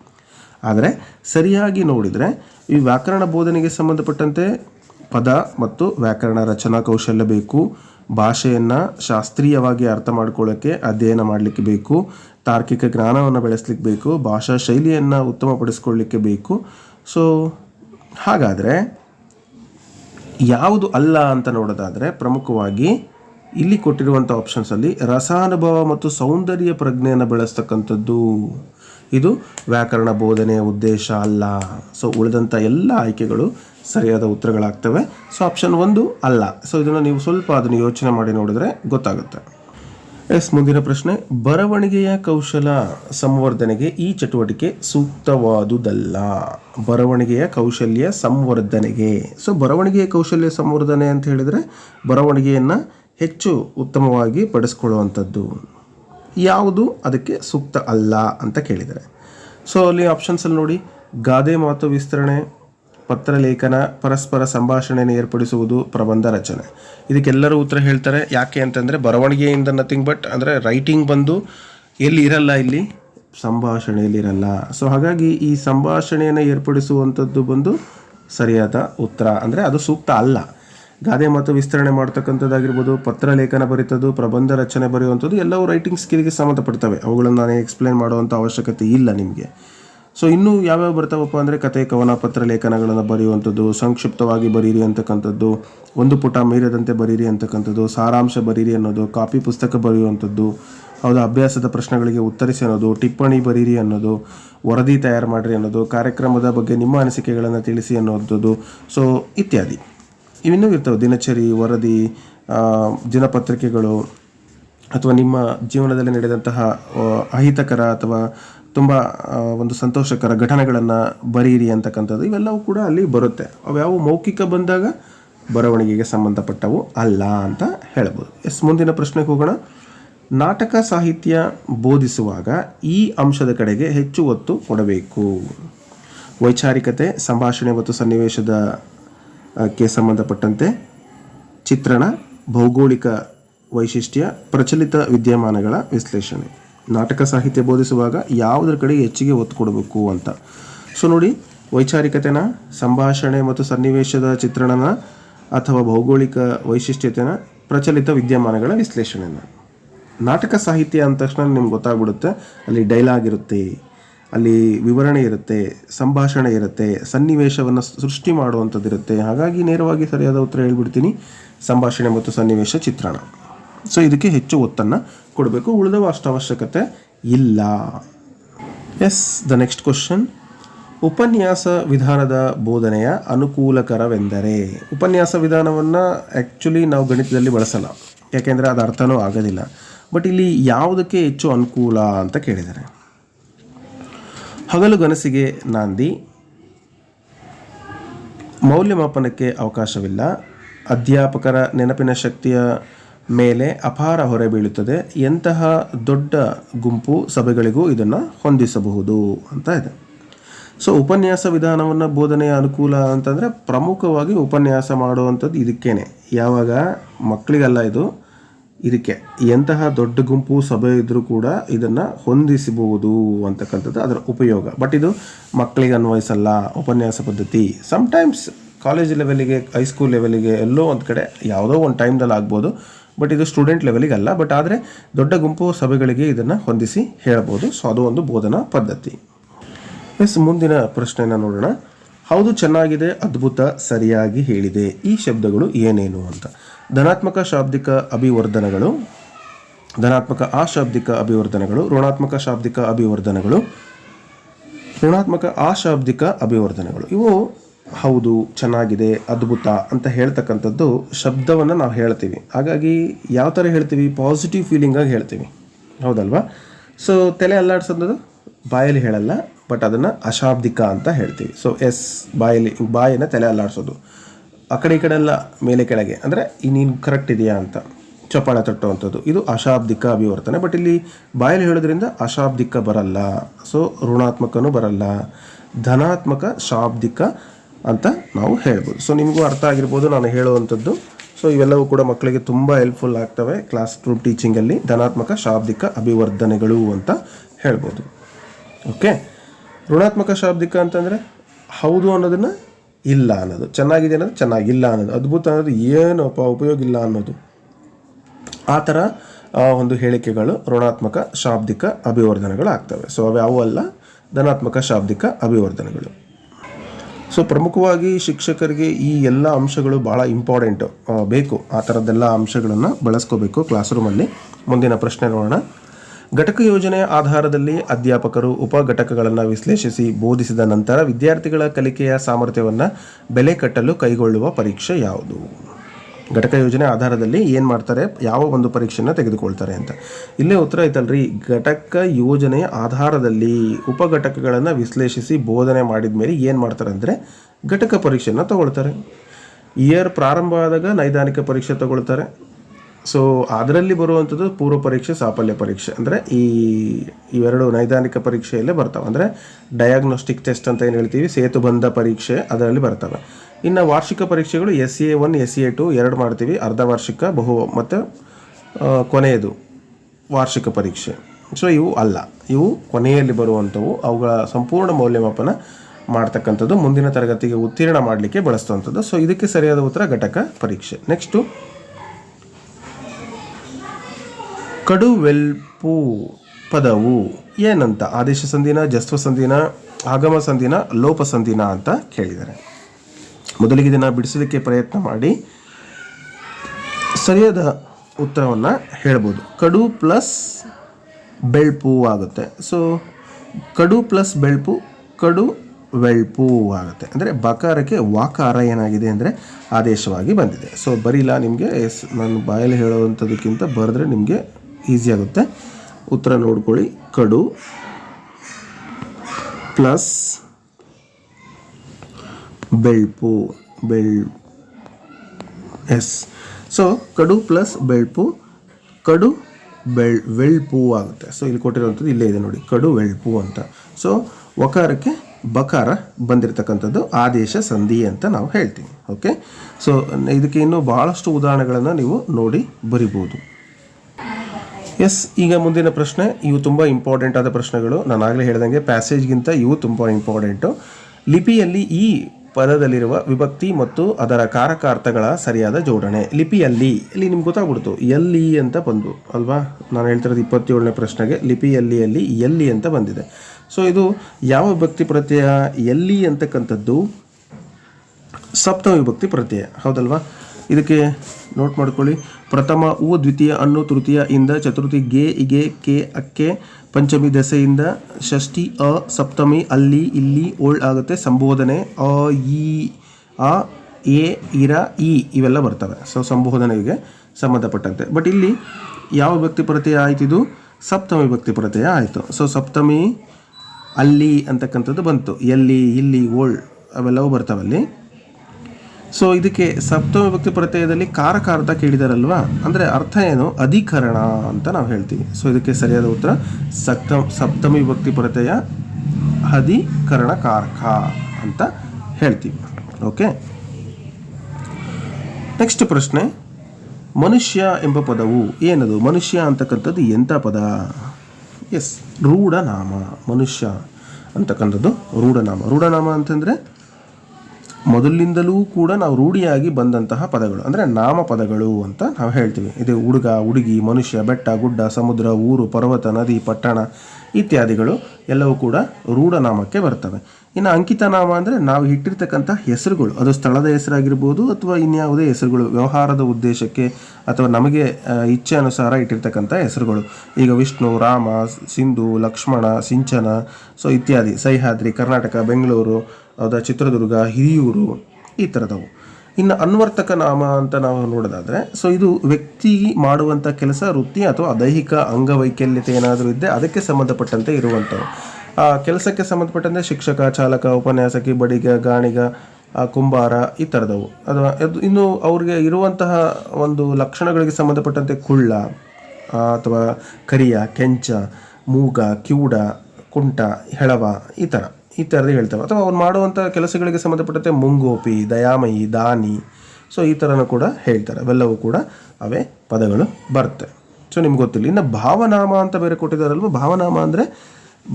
Speaker 1: ಆದರೆ ಸರಿಯಾಗಿ ನೋಡಿದರೆ ಈ ವ್ಯಾಕರಣ ಬೋಧನೆಗೆ ಸಂಬಂಧಪಟ್ಟಂತೆ ಪದ ಮತ್ತು ವ್ಯಾಕರಣ ರಚನಾ ಕೌಶಲ್ಯ ಬೇಕು. ಭಾಷೆಯನ್ನು ಶಾಸ್ತ್ರೀಯವಾಗಿ ಅರ್ಥ ಮಾಡ್ಕೊಳ್ಳೋಕ್ಕೆ ಅಧ್ಯಯನ ಮಾಡಲಿಕ್ಕೆ ಬೇಕು. ತಾರ್ಕಿಕ ಜ್ಞಾನವನ್ನು ಬೆಳೆಸಲಿಕ್ಕೆ ಬೇಕು. ಭಾಷಾ ಶೈಲಿಯನ್ನು ಉತ್ತಮಪಡಿಸ್ಕೊಳ್ಳಿಕ್ಕೆ ಬೇಕು. ಸೊ ಹಾಗಾದರೆ ಯಾವುದು ಅಲ್ಲ ಅಂತ ನೋಡೋದಾದರೆ ಪ್ರಮುಖವಾಗಿ ಇಲ್ಲಿ ಕೊಟ್ಟಿರುವಂಥ ಆಪ್ಷನ್ಸಲ್ಲಿ ರಸಾನುಭವ ಮತ್ತು ಸೌಂದರ್ಯ ಪ್ರಜ್ಞೆಯನ್ನು ಬೆಳೆಸ್ತಕ್ಕಂಥದ್ದು. ಇದು ವ್ಯಾಕರಣ ಬೋಧನೆಯ ಉದ್ದೇಶ ಅಲ್ಲ. ಸೊ ಉಳಿದಂಥ ಎಲ್ಲ ಆಯ್ಕೆಗಳು ಸರಿಯಾದ ಉತ್ತರಗಳಾಗ್ತವೆ. ಸೊ ಆಪ್ಷನ್ ಒಂದು ಅಲ್ಲ. ಸೊ ಇದನ್ನು ನೀವು ಸ್ವಲ್ಪ ಅದನ್ನು ಯೋಚನೆ ಮಾಡಿ ನೋಡಿದ್ರೆ ಗೊತ್ತಾಗುತ್ತೆ. ಎಸ್, ಮುಂದಿನ ಪ್ರಶ್ನೆ. ಬರವಣಿಗೆಯ ಕೌಶಲ ಸಂವರ್ಧನೆಗೆ ಈ ಚಟುವಟಿಕೆ ಸೂಕ್ತವಾದುದಲ್ಲ. ಬರವಣಿಗೆಯ ಕೌಶಲ್ಯ ಸಂವರ್ಧನೆಗೆ. ಸೊ ಬರವಣಿಗೆಯ ಕೌಶಲ್ಯ ಸಂವರ್ಧನೆ ಅಂತ ಹೇಳಿದರೆ ಬರವಣಿಗೆಯನ್ನು ಹೆಚ್ಚು ಉತ್ತಮವಾಗಿ ಪಡಿಸ್ಕೊಳ್ಳುವಂಥದ್ದು. ಯಾವುದು ಅದಕ್ಕೆ ಸೂಕ್ತ ಅಲ್ಲ ಅಂತ ಕೇಳಿದ್ದಾರೆ. ಸೊ ಅಲ್ಲಿ ಆಪ್ಷನ್ಸಲ್ಲಿ ನೋಡಿ, ಗಾದೆ ಮಾತು ವಿಸ್ತರಣೆ, ಪತ್ರಲೇಖನ, ಪರಸ್ಪರ ಸಂಭಾಷಣೆಯನ್ನು ಏರ್ಪಡಿಸುವುದು ಪ್ರಬಂಧ ರಚನೆ. ಇದಕ್ಕೆಲ್ಲರೂ ಉತ್ತರ ಹೇಳ್ತಾರೆ, ಯಾಕೆ ಅಂತಂದರೆ ಬರವಣಿಗೆಯಿಂದ ನಥಿಂಗ್ ಬಟ್ ಅಂದರೆ ರೈಟಿಂಗ್ ಬಂದು ಎಲ್ಲಿ ಇರಲ್ಲ ಇಲ್ಲಿ? ಸಂಭಾಷಣೆಯಲ್ಲಿರಲ್ಲ ಸೊ ಹಾಗಾಗಿ ಈ ಸಂಭಾಷಣೆಯನ್ನು ಏರ್ಪಡಿಸುವಂಥದ್ದು ಬಂದು ಸರಿಯಾದ ಉತ್ತರ. ಅಂದರೆ ಅದು ಸೂಕ್ತ ಅಲ್ಲ. ಗಾದೆ ಮಾತು ವಿಸ್ತರಣೆ ಮಾಡ್ತಕ್ಕಂಥದ್ದಾಗಿರ್ಬೋದು, ಪತ್ರ ಲೇಖನ ಬರೀತದ್ದು, ಪ್ರಬಂಧ ರಚನೆ ಬರೆಯುವಂಥದ್ದು, ಎಲ್ಲವೂ ರೈಟಿಂಗ್ ಸ್ಕಿಲ್ಗೆ ಸಂಬಂಧಪಡ್ತವೆ. ಅವುಗಳನ್ನು ನಾನು ಎಕ್ಸ್ಪ್ಲೇನ್ ಮಾಡುವಂಥ ಅವಶ್ಯಕತೆ ಇಲ್ಲ ನಿಮಗೆ. ಸೊ ಇನ್ನೂ ಯಾವ್ಯಾವ ಬರ್ತಾವಪ್ಪ ಅಂದರೆ ಕತೆ ಕವನ, ಪತ್ರ ಲೇಖನಗಳನ್ನು ಬರೆಯುವಂಥದ್ದು, ಸಂಕ್ಷಿಪ್ತವಾಗಿ ಬರೀರಿ ಅಂತಕ್ಕಂಥದ್ದು, ಒಂದು ಪುಟ ಮೀರದಂತೆ ಬರೀರಿ ಅಂತಕ್ಕಂಥದ್ದು, ಸಾರಾಂಶ ಬರೀರಿ ಅನ್ನೋದು, ಕಾಪಿ ಪುಸ್ತಕ ಬರೆಯುವಂಥದ್ದು, ಹೌದು, ಅಭ್ಯಾಸದ ಪ್ರಶ್ನೆಗಳಿಗೆ ಉತ್ತರಿಸಿ ಅನ್ನೋದು, ಟಿಪ್ಪಣಿ ಬರೀರಿ ಅನ್ನೋದು, ವರದಿ ತಯಾರು ಮಾಡಿರಿ ಅನ್ನೋದು, ಕಾರ್ಯಕ್ರಮದ ಬಗ್ಗೆ ನಿಮ್ಮ ಅನಿಸಿಕೆಗಳನ್ನು ತಿಳಿಸಿ ಅನ್ನೋದು, ಸೊ, ಇತ್ಯಾದಿ. ಇವಿನ್ನೂ ಇರ್ತವೆ. ದಿನಚರಿ, ವರದಿ ದಿನಪತ್ರಿಕೆಗಳು ಅಥವಾ ನಿಮ್ಮ ಜೀವನದಲ್ಲಿ ನಡೆದಂತಹ ಅಹಿತಕರ ಅಥವಾ ತುಂಬ ಒಂದು ಸಂತೋಷಕರ ಘಟನೆಗಳನ್ನು ಬರೀರಿ ಅಂತಕ್ಕಂಥದ್ದು ಇವೆಲ್ಲವೂ ಕೂಡ ಅಲ್ಲಿ ಬರುತ್ತೆ. ಅವ್ಯಾವು ಮೌಖಿಕ ಬಂದಾಗ ಬರವಣಿಗೆಗೆ ಸಂಬಂಧಪಟ್ಟವು ಅಲ್ಲ ಅಂತ ಹೇಳ್ಬೋದು. ಎಸ್, ಮುಂದಿನ ಪ್ರಶ್ನೆಗೆ ಹೋಗೋಣ. ನಾಟಕ ಸಾಹಿತ್ಯ ಬೋಧಿಸುವಾಗ ಈ ಅಂಶದ ಕಡೆಗೆ ಹೆಚ್ಚು ಒತ್ತು ಕೊಡಬೇಕು. ವೈಚಾರಿಕತೆ, ಸಂಭಾಷಣೆ ಮತ್ತು ಸನ್ನಿವೇಶದ ಕ್ಕೆ ಸಂಬಂಧಪಟ್ಟಂತೆ ಚಿತ್ರಣ, ಭೌಗೋಳಿಕ ವೈಶಿಷ್ಟ್ಯ, ಪ್ರಚಲಿತ ವಿದ್ಯಮಾನಗಳ ವಿಶ್ಲೇಷಣೆ. ನಾಟಕ ಸಾಹಿತ್ಯ ಬೋಧಿಸುವಾಗ ಯಾವುದರ ಕಡೆ ಹೆಚ್ಚಿಗೆ ಒತ್ತು ಕೊಡಬೇಕು ಅಂತ. ಸೊ ನೋಡಿ, ವೈಚಾರಿಕತೆನ, ಸಂಭಾಷಣೆ ಮತ್ತು ಸನ್ನಿವೇಶದ ಚಿತ್ರಣನ ಅಥವಾ ಭೌಗೋಳಿಕ ವೈಶಿಷ್ಟ್ಯತೆನ, ಪ್ರಚಲಿತ ವಿದ್ಯಮಾನಗಳ ವಿಶ್ಲೇಷಣೆನ. ನಾಟಕ ಸಾಹಿತ್ಯ ಅಂದ ತಕ್ಷಣ ನಿಮ್ಗೆ ಗೊತ್ತಾಗ್ಬಿಡುತ್ತೆ, ಅಲ್ಲಿ ಡೈಲಾಗ್ ಇರುತ್ತೆ. ಅಲ್ಲಿ ವಿವರಣೆ ಇರುತ್ತೆ, ಸಂಭಾಷಣೆ ಇರುತ್ತೆ, ಸನ್ನಿವೇಶವನ್ನು ಸೃಷ್ಟಿ ಮಾಡುವಂಥದ್ದು ಇರುತ್ತೆ ಹಾಗಾಗಿ ನೇರವಾಗಿ ಸರಿಯಾದ ಉತ್ತರ ಹೇಳ್ಬಿಡ್ತೀನಿ. ಸಂಭಾಷಣೆ ಮತ್ತು ಸನ್ನಿವೇಶ ಚಿತ್ರಣ. ಸೊ ಇದಕ್ಕೆ ಹೆಚ್ಚು ಒತ್ತನ್ನು ಕೊಡಬೇಕು. ಉಳಿದವ ಅಷ್ಟು ಅವಶ್ಯಕತೆ ಇಲ್ಲ. ಎಸ್ ದ ನೆಕ್ಸ್ಟ್ ಕ್ವಶನ್ ಉಪನ್ಯಾಸ ವಿಧಾನದ ಬೋಧನೆಯ ಅನುಕೂಲಕರವೆಂದರೆ, ಉಪನ್ಯಾಸ ವಿಧಾನವನ್ನು ಆ್ಯಕ್ಚುಲಿ ನಾವು ಗಣಿತದಲ್ಲಿ ಬಳಸಲ್ಲ. ಯಾಕೆಂದರೆ ಅದು ಅರ್ಥನೂ ಆಗೋದಿಲ್ಲ. ಬಟ್ ಇಲ್ಲಿ ಯಾವುದಕ್ಕೆ ಹೆಚ್ಚು ಅನುಕೂಲ ಅಂತ ಕೇಳಿದ್ದಾರೆ. ಹಗಲುಗನಸಿಗೆ ನಾಂದಿ. ಮೌಲ್ಯಮಾಪನಕ್ಕೆ ಅವಕಾಶವಿಲ್ಲ. ಅಧ್ಯಾಪಕರ ನೆನಪಿನ ಶಕ್ತಿಯ ಮೇಲೆ ಅಪಾರ ಹೊರೆ ಬೀಳುತ್ತದೆ. ಎಂತಹ ದೊಡ್ಡ ಗುಂಪು ಸಭೆಗಳಿಗೂ ಇದನ್ನು ಹೊಂದಿಸಬಹುದು ಅಂತ ಇದೆ. ಸೊ ಉಪನ್ಯಾಸ ವಿಧಾನವನ್ನು ಬೋಧನೆಯ ಅನುಕೂಲ ಅಂತಂದರೆ ಪ್ರಮುಖವಾಗಿ ಉಪನ್ಯಾಸ ಮಾಡುವಂಥದ್ದು ಇದಕ್ಕೇನೆ. ಯಾವಾಗ? ಮಕ್ಕಳಿಗಲ್ಲ ಇದು. ಇದಕ್ಕೆ ಎಂತಹ ದೊಡ್ಡ ಗುಂಪು ಸಭೆ ಇದ್ದರೂ ಕೂಡ ಇದನ್ನು ಹೊಂದಿಸಬಹುದು ಅಂತಕ್ಕಂಥದ್ದು ಅದರ ಉಪಯೋಗ. ಬಟ್ ಇದು ಮಕ್ಕಳಿಗೆ ಅನ್ವಯಿಸಲ್ಲ, ಉಪನ್ಯಾಸ ಪದ್ಧತಿ. ಸಮ್ಟೈಮ್ಸ್ ಕಾಲೇಜ್ ಲೆವೆಲಿಗೆ ಹೈಸ್ಕೂಲ್ ಲೆವೆಲಿಗೆ ಎಲ್ಲೋ ಒಂದು ಕಡೆ ಯಾವುದೋ ಒಂದು ಟೈಮ್ದಲ್ಲಿ ಆಗ್ಬೋದು. ಬಟ್ ಇದು ಸ್ಟೂಡೆಂಟ್ ಲೆವೆಲಿಗೆ ಅಲ್ಲ. ಬಟ್ ಆದರೆ ದೊಡ್ಡ ಗುಂಪು ಸಭೆಗಳಿಗೆ ಇದನ್ನು ಹೊಂದಿಸಿ ಹೇಳ್ಬೋದು. ಸೊ ಅದು ಒಂದು ಬೋಧನಾ ಪದ್ಧತಿ. ಎಸ್ ಮುಂದಿನ ಪ್ರಶ್ನೆನ ನೋಡೋಣ. ಹೌದು, ಚೆನ್ನಾಗಿದೆ, ಅದ್ಭುತ, ಸರಿಯಾಗಿ ಹೇಳಿದೆ. ಈ ಶಬ್ದಗಳು ಏನೇನು ಅಂತ. ಧನಾತ್ಮಕ ಶಾಬ್ದಿಕ ಅಭಿವರ್ಧನಗಳು, ಧನಾತ್ಮಕ ಅಶಾಬ್ದಿಕ ಅಭಿವರ್ಧನಗಳು, ಋಣಾತ್ಮಕ ಶಾಬ್ದಿಕ ಅಭಿವರ್ಧನಗಳು, ಋಣಾತ್ಮಕ ಅಶಾಬ್ದಿಕ ಅಭಿವರ್ಧನಗಳು. ಇವು ಹೌದು, ಚೆನ್ನಾಗಿದೆ, ಅದ್ಭುತ ಅಂತ ಹೇಳ್ತಕ್ಕಂಥದ್ದು ಶಬ್ದವನ್ನು ನಾವು ಹೇಳ್ತೀವಿ. ಹಾಗಾಗಿ ಯಾವ ಥರ ಹೇಳ್ತೀವಿ? ಪಾಸಿಟಿವ್ ಫೀಲಿಂಗಾಗಿ ಹೇಳ್ತೀವಿ. ಹೌದಲ್ವಾ? ಸೊ ತಲೆ ಅಲ್ಲಾಡ್ಸೋದು ಬಾಯಲ್ಲಿ ಹೇಳಲ್ಲ ಬಟ್ ಅದನ್ನು ಅಶಾಬ್ದಿಕ ಅಂತ ಹೇಳ್ತೀವಿ. ಸೊ ಎಸ್ ಬಾಯಲ್ಲಿ ಬಾಯನ್ನು ತಲೆ ಅಲ್ಲಾಡ್ಸೋದು. ಆ ಕಡೆ ಈ ಕಡೆ ಮೇಲೆ ಕೆಳಗೆ. ಅಂದರೆ ನೀನು ಕರೆಕ್ಟ್ ಇದೆಯಾ ಅಂತ. ಚಪ್ಪಾಳೆ ತಟ್ಟುವಂಥದ್ದು. ಇದು ಅಶಾಬ್ದಿಕ ಅಭಿವರ್ತನೆ. ಬಟ್ ಇಲ್ಲಿ ಬಾಯಲ್ಲಿ ಹೇಳೋದ್ರಿಂದ ಅಶಾಬ್ದಿಕ ಬರಲ್ಲ. ಸೊ ಋಣಾತ್ಮಕನೂ ಬರಲ್ಲ. ಧನಾತ್ಮಕ, ಶಾಬ್ದಿಕ ಅಂತ ನಾವು ಹೇಳ್ಬೋದು. ಸೊ ನಿಮಗೂ ಅರ್ಥ ಆಗಿರ್ಬೋದು ನಾನು ಹೇಳುವಂಥದ್ದು. ಸೊ ಇವೆಲ್ಲವೂ ಕೂಡ ಮಕ್ಕಳಿಗೆ ತುಂಬ ಹೆಲ್ಪ್ಫುಲ್ ಆಗ್ತವೆ ಕ್ಲಾಸ್ ರೂಮ್ ಟೀಚಿಂಗಲ್ಲಿ ಧನಾತ್ಮಕ, ಶಾಬ್ದಿಕ ಅಭಿವರ್ಧನೆಗಳು ಅಂತ ಹೇಳ್ಬೋದು. ಓಕೆ ಋಣಾತ್ಮಕ, ಶಾಬ್ದಿಕ ಅಂತಂದರೆ ಹೌದು ಅನ್ನೋದನ್ನು ಇಲ್ಲ ಅನ್ನೋದು. ಚೆನ್ನಾಗಿದೆ ಅನ್ನೋದು, ಚೆನ್ನಾಗಿಲ್ಲ ಅನ್ನೋದು. ಅದ್ಭುತ ಅನ್ನೋದು ಏನಪ್ಪ ಉಪಯೋಗ ಇಲ್ಲ ಅನ್ನೋದು. ಆ ಥರ ಒಂದು ಹೇಳಿಕೆಗಳು ಋಣಾತ್ಮಕ, ಶಾಬ್ದಿಕ ಅಭಿವರ್ಧನೆಗಳು ಆಗ್ತವೆ ಸೊ ಅವು ಅಲ್ಲ, ಧನಾತ್ಮಕ, ಶಾಬ್ದಿಕ ಅಭಿವರ್ಧನೆಗಳು. ಸೊ ಪ್ರಮುಖವಾಗಿ ಶಿಕ್ಷಕರಿಗೆ ಈ ಎಲ್ಲ ಅಂಶಗಳು ಭಾಳ ಇಂಪಾರ್ಟೆಂಟು ಬೇಕು. ಆ ಥರದ್ದೆಲ್ಲ ಅಂಶಗಳನ್ನು ಬಳಸ್ಕೋಬೇಕು ಕ್ಲಾಸ್ ರೂಮಲ್ಲಿ ಮುಂದಿನ ಪ್ರಶ್ನೆ ನೋಡೋಣ. ಘಟಕ ಯೋಜನೆಯ ಆಧಾರದಲ್ಲಿ ಅಧ್ಯಾಪಕರು ಉಪ ಘಟಕಗಳನ್ನು ವಿಶ್ಲೇಷಿಸಿ ಬೋಧಿಸಿದ ನಂತರ ವಿದ್ಯಾರ್ಥಿಗಳ ಕಲಿಕೆಯ ಸಾಮರ್ಥ್ಯವನ್ನು ಬೆಲೆ ಕಟ್ಟಲು ಕೈಗೊಳ್ಳುವ ಪರೀಕ್ಷೆ ಯಾವುದು? ಘಟಕ ಯೋಜನೆ ಆಧಾರದಲ್ಲಿ ಏನು ಮಾಡ್ತಾರೆ, ಯಾವ ಒಂದು ಪರೀಕ್ಷೆಯನ್ನು ತೆಗೆದುಕೊಳ್ತಾರೆ ಅಂತ. ಇಲ್ಲೇ ಉತ್ತರ ಐತಲ್ರಿ, ಘಟಕ ಯೋಜನೆಯ ಆಧಾರದಲ್ಲಿ ಉಪ ಘಟಕಗಳನ್ನು ವಿಶ್ಲೇಷಿಸಿ ಬೋಧನೆ ಮಾಡಿದ ಮೇಲೆ ಏನು ಮಾಡ್ತಾರೆ ಅಂದರೆ ಘಟಕ ಪರೀಕ್ಷೆಯನ್ನು ತಗೊಳ್ತಾರೆ. ಇಯರ್ ಪ್ರಾರಂಭ ಆದಾಗ ನೈದಾನಿಕ ಪರೀಕ್ಷೆ ತಗೊಳ್ತಾರೆ. ಸೊ ಅದರಲ್ಲಿ ಬರುವಂಥದ್ದು ಪೂರ್ವ ಪರೀಕ್ಷೆ, ಸಾಫಲ್ಯ ಪರೀಕ್ಷೆ. ಅಂದರೆ ಈ ಇವೆರಡು ನೈದಾನಿಕ ಪರೀಕ್ಷೆಯಲ್ಲೇ ಬರ್ತವೆ. ಅಂದರೆ ಡಯಾಗ್ನೋಸ್ಟಿಕ್ ಟೆಸ್ಟ್ ಅಂತ ಏನು ಹೇಳ್ತೀವಿ? ಸೇತುಬಂಧ ಪರೀಕ್ಷೆ ಅದರಲ್ಲಿ ಬರ್ತವೆ. ಇನ್ನು ವಾರ್ಷಿಕ ಪರೀಕ್ಷೆಗಳು S A one S A two ಎರಡು ಮಾಡ್ತೀವಿ. ಅರ್ಧ ವಾರ್ಷಿಕ, ಬಹು ಮತ್ತು ಕೊನೆಯದು ವಾರ್ಷಿಕ ಪರೀಕ್ಷೆ. ಸೊ ಇವು ಅಲ್ಲ. ಇವು ಕೊನೆಯಲ್ಲಿ ಬರುವಂಥವು ಅವುಗಳ ಸಂಪೂರ್ಣ ಮೌಲ್ಯಮಾಪನ ಮಾಡ್ತಕ್ಕಂಥದ್ದು ಮುಂದಿನ ತರಗತಿಗೆ ಉತ್ತೀರ್ಣ ಮಾಡಲಿಕ್ಕೆ ಬಳಸುವಂಥದ್ದು ಸೊ ಇದಕ್ಕೆ ಸರಿಯಾದ ಉತ್ತರ ಘಟಕ ಪರೀಕ್ಷೆ. ನೆಕ್ಸ್ಟು ಕಡುವೆಲ್ಪು ಪದವು ಏನಂತ? ಆದೇಶ ಸಂಧಿನ ಜಸ್ವ ಸಂಧಿನ ಆಗಮ ಸಂಧಿನ ಲೋಪ ಸಂಧಿನ ಅಂತ ಕೇಳಿದ್ದಾರೆ. ಮೊದಲಿಗೆ ಇದನ್ನು ಬಿಡಿಸಲಿಕ್ಕೆ ಪ್ರಯತ್ನ ಮಾಡಿ. ಸರಿಯಾದ ಉತ್ತರವನ್ನು ಹೇಳ್ಬೋದು. ಕಡು ಪ್ಲಸ್ ಬೆಳ್ಪು ಆಗುತ್ತೆ. ಸೊ ಕಡು ಪ್ಲಸ್ ಬೆಳ್ಪು, ಕಡು ವೆಳ್ಪು ಆಗುತ್ತೆ. ಅಂದರೆ ಬಕಾರಕ್ಕೆ ವಾಕಾರ ಏನಾಗಿದೆ ಅಂದರೆ ಆದೇಶವಾಗಿ ಬಂದಿದೆ. ಸೊ ಬರೀಲ್ಲ ನಿಮಗೆ ನಾನು ಬಾಯಲ್ಲಿ ಹೇಳುವಂಥದ್ದಕ್ಕಿಂತ ಬರೆದ್ರೆ ನಿಮಗೆ ಈಸಿ ಆಗುತ್ತೆ. ಉತ್ತರ ನೋಡ್ಕೊಳ್ಳಿ. ಕಡು ಪ್ಲಸ್ ಬೆಳ್ಪು, ಬೆಳ್ ಎಸ್. ಸೊ ಕಡು ಪ್ಲಸ್ ಬೆಳ್ಪು, ಕಡು ಬೆಳ್ ವೆಳ್ಪು ಆಗುತ್ತೆ. ಸೊ ಇಲ್ಲಿ ಕೊಟ್ಟಿರುವಂಥದ್ದು ಇಲ್ಲೇ ಇದೆ ನೋಡಿ. ಕಡು ವೆಳ್ಪು ಅಂತ. ಸೊ ವಕಾರಕ್ಕೆ ಬಕಾರ ಬಂದಿರತಕ್ಕಂಥದ್ದು ಆದೇಶ ಸಂಧಿ ಅಂತ ನಾವು ಹೇಳ್ತೀವಿ. ಓಕೆ ಸೊ ಇದಕ್ಕೆ ಇನ್ನೂ ಬಹಳಷ್ಟು ಉದಾಹರಣೆಗಳನ್ನು ನೀವು ನೋಡಿ ಬರಿಬೋದು. ಎಸ್ ಈಗ ಮುಂದಿನ ಪ್ರಶ್ನೆ. ಇವು ತುಂಬ ಇಂಪಾರ್ಟೆಂಟ್ ಆದ ಪ್ರಶ್ನೆಗಳು. ನಾನು ಆಗಲೇ ಹೇಳ್ದಂಗೆ ಪ್ಯಾಸೇಜ್ಗಿಂತ ಇವು ತುಂಬ ಇಂಪಾರ್ಟೆಂಟು ಲಿಪಿಯಲ್ಲಿ ಈ ಪದದಲ್ಲಿರುವ ವಿಭಕ್ತಿ ಮತ್ತು ಅದರ ಕಾರಕಾರ್ಥಗಳ ಸರಿಯಾದ ಜೋಡಣೆ. ಲಿಪಿಯಲ್ಲಿ, ಇಲ್ಲಿ ನಿಮ್ಗೆ ಗೊತ್ತಾಗ್ಬಿಡ್ತು. ಎಲ್ಲಿ ಅಂತ ಬಂದು, ಅಲ್ವಾ? ನಾನು ಹೇಳ್ತಿರೋದು ಇಪ್ಪತ್ತೇಳನೇ ಪ್ರಶ್ನೆಗೆ. ಲಿಪಿಯಲ್ಲಿ, ಅಲ್ಲಿ, ಎಲ್ಲಿ ಅಂತ ಬಂದಿದೆ. ಸೊ ಇದು ಯಾವ ವಿಭಕ್ತಿ ಪ್ರತ್ಯಯ? ಎಲ್ಲಿ ಅಂತಕ್ಕಂಥದ್ದು? ಸಪ್ತ ವಿಭಕ್ತಿ ಪ್ರತ್ಯಯ. ಹೌದಲ್ವಾ? ಇದಕ್ಕೆ ನೋಟ್ ಮಾಡ್ಕೊಳ್ಳಿ. ಪ್ರಥಮ ಉ ದ್ವಿತೀಯ ಅನ್ನು, ತೃತೀಯ ಇಂದ, ಚತುರ್ಥಿ ಗೆ, ಇಗೆ, ಕೆ, ಅಕ್ಕೆ, ಪಂಚಮಿ ದಸೆಯಿಂದ, ಷಷ್ಠಿ ಅ, ಸಪ್ತಮಿ ಅಲ್ಲಿ, ಇಲ್ಲಿ, ಓಳ್ ಆಗುತ್ತೆ. ಸಂಬೋಧನೆ ಅ ಇ ಅ ಎ, ಇರ ಇ ಇವೆಲ್ಲ ಬರ್ತವೆ. ಸೊ ಸಂಬೋಧನೆಗೆ ಸಂಬಂಧಪಟ್ಟಂತೆ. ಬಟ್ ಇಲ್ಲಿ ಯಾವ ವ್ಯಕ್ತಿ ಪ್ರತ್ಯಯ ಆಯ್ತಿದು ಸಪ್ತಮಿ ವ್ಯಕ್ತಿ ಪ್ರತ್ಯಯ ಆಯಿತು. ಸೊ ಸಪ್ತಮಿ ಅಲ್ಲಿ ಅಂತಕ್ಕಂಥದ್ದು ಬಂತು. ಎಲ್ಲಿ, ಇಲ್ಲಿ ಓಲ್ಡ್ ಅವೆಲ್ಲವೂ ಬರ್ತಾವಲ್ಲಿ ಸೊ ಇದಕ್ಕೆ ಸಪ್ತಮ ವಿಭಕ್ತಿ ಪ್ರತ್ಯಯದಲ್ಲಿ ಕಾರಕಾರ್ಥ ಕೇಳಿದಾರಲ್ವಾ? ಅಂದರೆ ಅರ್ಥ ಏನು? ಅಧಿಕರಣ ಅಂತ ನಾವು ಹೇಳ್ತೀವಿ. ಸೊ ಇದಕ್ಕೆ ಸರಿಯಾದ ಉತ್ತರ, ಸಪ್ತಮ, ಸಪ್ತಮಿ ವಿಭಕ್ತಿ ಪ್ರತ್ಯಯ, ಅಧಿಕರಣ ಕಾರಕ ಅಂತ ಹೇಳ್ತೀವಿ. ಓಕೆ ನೆಕ್ಸ್ಟ್ ಪ್ರಶ್ನೆ, ಮನುಷ್ಯ ಎಂಬ ಪದವು ಏನದು? ಮನುಷ್ಯ ಅಂತಕ್ಕಂಥದ್ದು ಎಂಥ ಪದ? ಎಸ್ ರೂಢನಾಮ, ಮನುಷ್ಯ ಅಂತಕ್ಕಂಥದ್ದು ರೂಢನಾಮ. ರೂಢನಾಮ ಅಂತಂದರೆ ಮೊದಲಿನಿಂದಲೂ ಕೂಡ ನಾವು ರೂಢಿಯಾಗಿ ಬಂದಂತಹ ಪದಗಳು, ಅಂದರೆ ನಾಮಪದಗಳು ಅಂತ ನಾವು ಹೇಳ್ತೀವಿ. ಇದು ಹುಡುಗ, ಹುಡುಗಿ, ಮನುಷ್ಯ, ಬೆಟ್ಟ, ಗುಡ್ಡ, ಸಮುದ್ರ, ಊರು, ಪರ್ವತ, ನದಿ, ಪಟ್ಟಣ ಇತ್ಯಾದಿಗಳು ಎಲ್ಲವೂ ಕೂಡ ರೂಢನಾಮಕ್ಕೆ ಬರ್ತವೆ. ಇನ್ನು ಅಂಕಿತ ನಾಮ ಅಂದರೆ ನಾವು ಇಟ್ಟಿರ್ತಕ್ಕಂಥ ಹೆಸರುಗಳು, ಅದು ಸ್ಥಳದ ಹೆಸರಾಗಿರ್ಬೋದು ಅಥವಾ ಇನ್ಯಾವುದೇ ಹೆಸರುಗಳು, ವ್ಯವಹಾರದ ಉದ್ದೇಶಕ್ಕೆ ಅಥವಾ ನಮಗೆ ಇಚ್ಛೆ ಅನುಸಾರ ಇಟ್ಟಿರ್ತಕ್ಕಂಥ ಹೆಸರುಗಳು. ಈಗ ವಿಷ್ಣು, ರಾಮ, ಸಿಂಧು, ಲಕ್ಷ್ಮಣ, ಸಿಂಚನ, ಸೊ ಇತ್ಯಾದಿ, ಸಹ್ಯಾದ್ರಿ, ಕರ್ನಾಟಕ, ಬೆಂಗಳೂರು ಹೌದಾ ಚಿತ್ರದುರ್ಗ, ಹಿರಿಯೂರು ಈ ಥರದವು. ಇನ್ನು ಅನ್ವರ್ತಕ ನಾಮ ಅಂತ ನಾವು ನೋಡೋದಾದರೆ ಸೊ ಇದು ವ್ಯಕ್ತಿ ಮಾಡುವಂಥ ಕೆಲಸ, ವೃತ್ತಿ ಅಥವಾ ದೈಹಿಕ ಅಂಗವೈಕಲ್ಯತೆ ಏನಾದರೂ ಇದ್ದರೆ ಅದಕ್ಕೆ ಸಂಬಂಧಪಟ್ಟಂತೆ ಇರುವಂಥವು ಆ ಕೆಲಸಕ್ಕೆ ಸಂಬಂಧಪಟ್ಟಂತೆ ಶಿಕ್ಷಕ, ಚಾಲಕ, ಉಪನ್ಯಾಸಕಿ, ಬಡಿಗ, ಗಾಣಿಗ ಕುಂಬಾರ ಈ ಥರದವು. ಅಥವಾ ಅದು ಇನ್ನು ಅವ್ರಿಗೆ ಇರುವಂತಹ ಒಂದು ಲಕ್ಷಣಗಳಿಗೆ ಸಂಬಂಧಪಟ್ಟಂತೆ ಕುಳ್ಳ ಅಥವಾ ಕರಿಯ, ಕೆಂಚ, ಮೂಗ ಕಿವುಡ ಕುಂಟ, ಹೆಳವ ಈ ಥರ. ಈ ಥರದ್ದು ಹೇಳ್ತವೆ ಅಥವಾ ಅವ್ನು ಮಾಡುವಂಥ ಕೆಲಸಗಳಿಗೆ ಸಂಬಂಧಪಟ್ಟಂತೆ ಮುಂಗೋಪಿ, ದಯಾಮಯಿ, ದಾನಿ ಸೊ ಈ ಥರನೂ ಕೂಡ ಹೇಳ್ತಾರೆ. ಅವೆಲ್ಲವೂ ಕೂಡ ಅವೇ ಪದಗಳು ಬರುತ್ತೆ. ಸೊ ನಿಮ್ಗೆ ಗೊತ್ತಿಲ್ಲ. ಇನ್ನು ಭಾವನಾಮ ಅಂತ ಬೇರೆ ಕೊಟ್ಟಿದ್ದಾರಲ್ವ? ಭಾವನಾಮ ಅಂದರೆ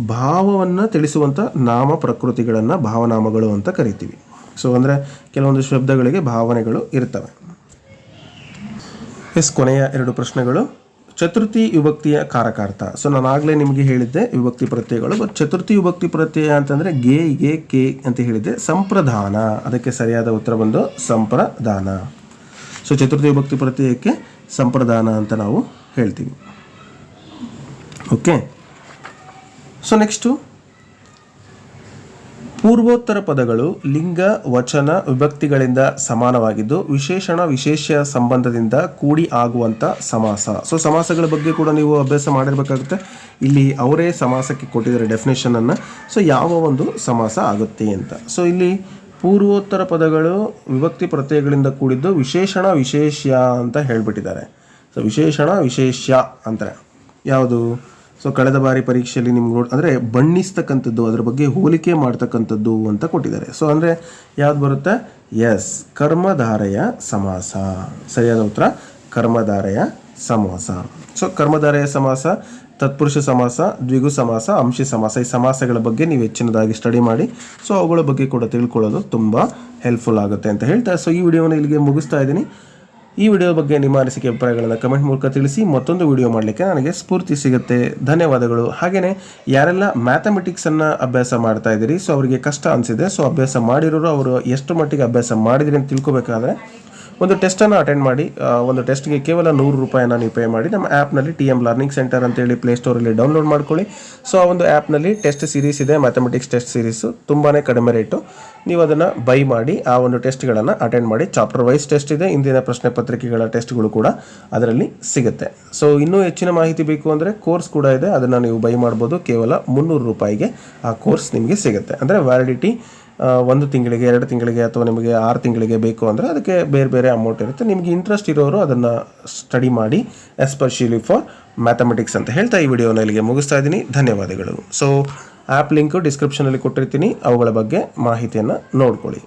Speaker 1: ಭಾವವನ್ನು ತಿಳಿಸುವಂಥ ನಾಮ ಪ್ರಕೃತಿಗಳನ್ನು ಭಾವನಾಮಗಳು ಅಂತ ಕರಿತೀವಿ. ಸೊ ಅಂದರೆ ಕೆಲವೊಂದು ಶಬ್ದಗಳಿಗೆ ಭಾವನೆಗಳು ಇರ್ತವೆ. ಎಸ್ ಕೊನೆಯ ಎರಡು ಪ್ರಶ್ನೆಗಳು. ಚತುರ್ಥಿ ವಿಭಕ್ತಿಯ ಕಾರಕಾರ್ಥ. ಸೊ ನಾನು ಆಗಲೇ ನಿಮಗೆ ಹೇಳಿದ್ದೆ ವಿಭಕ್ತಿ ಪ್ರತ್ಯಯಗಳು ಬಟ್ ಚತುರ್ಥಿ ವಿಭಕ್ತಿ ಪ್ರತ್ಯಯ ಅಂತಂದರೆ ಗೆ ಗೆ, ಕೆ ಅಂತ ಹೇಳಿದ್ದೆ. ಸಂಪ್ರದಾನ ಅದಕ್ಕೆ ಸರಿಯಾದ ಉತ್ತರ ಬಂದು ಸಂಪ್ರದಾನ. ಸೊ ಚತುರ್ಥಿ ವಿಭಕ್ತಿ ಪ್ರತ್ಯಯಕ್ಕೆ ಸಂಪ್ರದಾನ ಅಂತ ನಾವು ಹೇಳ್ತೀವಿ. ಓಕೆ ಸೊ ನೆಕ್ಸ್ಟು ಪೂರ್ವೋತ್ತರ ಪದಗಳು ಲಿಂಗ, ವಚನ ವಿಭಕ್ತಿಗಳಿಂದ ಸಮಾನವಾಗಿದ್ದು, ವಿಶೇಷಣ, ವಿಶೇಷ ಸಂಬಂಧದಿಂದ ಕೂಡಿ ಆಗುವಂಥ ಸಮಾಸ. ಸೊ ಸಮಾಸಗಳ ಬಗ್ಗೆ ಕೂಡ ನೀವು ಅಭ್ಯಾಸ ಮಾಡಿರಬೇಕಾಗುತ್ತೆ. ಇಲ್ಲಿ ಅವರೇ ಸಮಾಸಕ್ಕೆ ಕೊಟ್ಟಿದ್ದಾರೆ ಡೆಫಿನೇಷನನ್ನು ಸೊ ಯಾವ ಒಂದು ಸಮಾಸ ಆಗುತ್ತೆ ಅಂತ. ಸೊ ಇಲ್ಲಿ ಪೂರ್ವೋತ್ತರ ಪದಗಳು ವಿಭಕ್ತಿ ಪ್ರತ್ಯಯಗಳಿಂದ ಕೂಡಿದ್ದು ವಿಶೇಷಣ ವಿಶೇಷ ಅಂತ ಹೇಳ್ಬಿಟ್ಟಿದ್ದಾರೆ. ಸೊ ವಿಶೇಷಣ ವಿಶೇಷ ಅಂತಾರೆ. ಯಾವುದು? ಸೊ ಕಳೆದ ಬಾರಿ ಪರೀಕ್ಷೆಯಲ್ಲಿ ನಿಮ್ಗೆ ನೋಡಿ ಅಂದರೆ ಬಣ್ಣಿಸ್ತಕ್ಕಂಥದ್ದು, ಅದ್ರ ಬಗ್ಗೆ ಹೋಲಿಕೆ ಮಾಡ್ತಕ್ಕಂಥದ್ದು ಅಂತ ಕೊಟ್ಟಿದ್ದಾರೆ. ಸೊ ಅಂದರೆ ಯಾವ್ದು ಬರುತ್ತೆ? ಎಸ್ ಕರ್ಮಧಾರೆಯ ಸಮಾಸ. ಸರಿಯಾದ ಉತ್ತರ? ಕರ್ಮಧಾರೆಯ ಸಮಾಸ. ಸೊ ಕರ್ಮಧಾರೆಯ ಸಮಾಸ, ತತ್ಪುರುಷ ಸಮಾಸ, ದ್ವಿಗು ಸಮಾಸ, ಅಂಶಿ ಸಮಾಸ, ಈ ಸಮಾಸಗಳ ಬಗ್ಗೆ ನೀವು ಹೆಚ್ಚಿನದಾಗಿ ಸ್ಟಡಿ ಮಾಡಿ ಸೊ ಅವುಗಳ ಬಗ್ಗೆ ಕೂಡ ತಿಳ್ಕೊಳ್ಳೋದು ತುಂಬ ಹೆಲ್ಪ್ಫುಲ್ ಆಗುತ್ತೆ ಅಂತ ಹೇಳ್ತಾ ಸೊ ಈ ವಿಡಿಯೋನ ಇಲ್ಲಿಗೆ ಮುಗಿಸ್ತಾ ಇದ್ದೀನಿ. ಈ ವಿಡಿಯೋ ಬಗ್ಗೆ ನಿಮ್ಮ ಅನಿಸಿಕೆ, ಅಭಿಪ್ರಾಯಗಳನ್ನು ಕಮೆಂಟ್ ಮೂಲಕ ತಿಳಿಸಿ. ಮತ್ತೊಂದು ವಿಡಿಯೋ ಮಾಡಲಿಕ್ಕೆ ನನಗೆ ಸ್ಫೂರ್ತಿ ಸಿಗುತ್ತೆ. ಧನ್ಯವಾದಗಳು. ಹಾಗೆಯೇ ಯಾರೆಲ್ಲ ಮ್ಯಾಥಮೆಟಿಕ್ಸನ್ನು ಅಭ್ಯಾಸ ಮಾಡ್ತಾ ಇದ್ದೀರಿ, ಸೊ ಅವರಿಗೆ ಕಷ್ಟ ಅನಿಸಿದೆ, ಸೊ ಅಭ್ಯಾಸ ಮಾಡಿರೋರು ಅವರು ಎಷ್ಟು ಮಟ್ಟಿಗೆ ಅಭ್ಯಾಸ ಮಾಡಿದ್ರಿ ಅಂತ ತಿಳ್ಕೊಬೇಕಾದ್ರೆ ಒಂದು ಟೆಸ್ಟನ್ನು ಅಟೆಂಡ್ ಮಾಡಿ ಒಂದು ಟೆಸ್ಟ್ಗೆ ಕೇವಲ ನೂರು ರೂಪಾಯಿನ ನೀವು ಪೇ ಮಾಡಿ, ನಮ್ಮ ಆ್ಯಪ್ನಲ್ಲಿ ಟಿ ಎಂ ಲರ್ನಿಂಗ್ ಸೆಂಟರ್ ಅಂತೇಳಿ ಪ್ಲೇಸ್ಟೋರಲ್ಲಿ ಡೌನ್ಲೋಡ್ ಮಾಡ್ಕೊಳ್ಳಿ. ಸೊ ಆ ಒಂದು ಆ್ಯಪ್ನಲ್ಲಿ ಟೆಸ್ಟ್ ಸೀರೀಸ್ ಇದೆ ಮ್ಯಾಥಮೆಟಿಕ್ಸ್ ಟೆಸ್ಟ್ ಸೀರೀಸು ತುಂಬಾ ಕಡಿಮೆ ರೇಟು ನೀವು ಅದನ್ನು ಬೈ ಮಾಡಿ, ಆ ಒಂದು ಟೆಸ್ಟ್ಗಳನ್ನು ಅಟೆಂಡ್ ಮಾಡಿ. ಚಾಪ್ಟರ್ ವೈಸ್ ಟೆಸ್ಟ್ ಇದೆ ಇಂದಿನ ಪ್ರಶ್ನೆ ಪತ್ರಿಕೆಗಳ ಟೆಸ್ಟ್ಗಳು ಕೂಡ ಅದರಲ್ಲಿ ಸಿಗುತ್ತೆ. ಸೊ ಇನ್ನೂ ಹೆಚ್ಚಿನ ಮಾಹಿತಿ ಬೇಕು ಅಂದರೆ ಕೋರ್ಸ್ ಕೂಡ ಇದೆ, ಅದನ್ನು ನೀವು ಬೈ ಮಾಡ್ಬೋದು. ಕೇವಲ ಮುನ್ನೂರು ರೂಪಾಯಿಗೆ ಆ ಕೋರ್ಸ್ ನಿಮಗೆ ಸಿಗುತ್ತೆ. ಅಂದರೆ ವ್ಯಾಲಿಡಿಟಿ ಒಂದು ತಿಂಗಳಿಗೆ, ಎರಡು ತಿಂಗಳಿಗೆ ಅಥವಾ ನಿಮಗೆ ಆರು ತಿಂಗಳಿಗೆ ಬೇಕು ಅಂದರೆ ಅದಕ್ಕೆ ಬೇರೆ ಬೇರೆ ಅಮೌಂಟ್ ಇರುತ್ತೆ. ನಿಮಗೆ ಇಂಟ್ರೆಸ್ಟ್ ಇರೋರು ಅದನ್ನು ಸ್ಟಡಿ ಮಾಡಿ ಎಸ್ಪೆಷಲಿ ಫಾರ್ ಮ್ಯಾಥಮೆಟಿಕ್ಸ್ ಅಂತ ಹೇಳ್ತಾ ಈ ವಿಡಿಯೋನ ಇಲ್ಲಿಗೆ ಮುಗಿಸ್ತಾ ಇದ್ದೀನಿ. ಧನ್ಯವಾದಗಳು. ಸೊ ಆ್ಯಪ್ ಲಿಂಕು ಡಿಸ್ಕ್ರಿಪ್ಷನಲ್ಲಿ ಕೊಟ್ಟಿರ್ತೀನಿ. ಅವುಗಳ ಬಗ್ಗೆ ಮಾಹಿತಿಯನ್ನು ನೋಡ್ಕೊಳ್ಳಿ.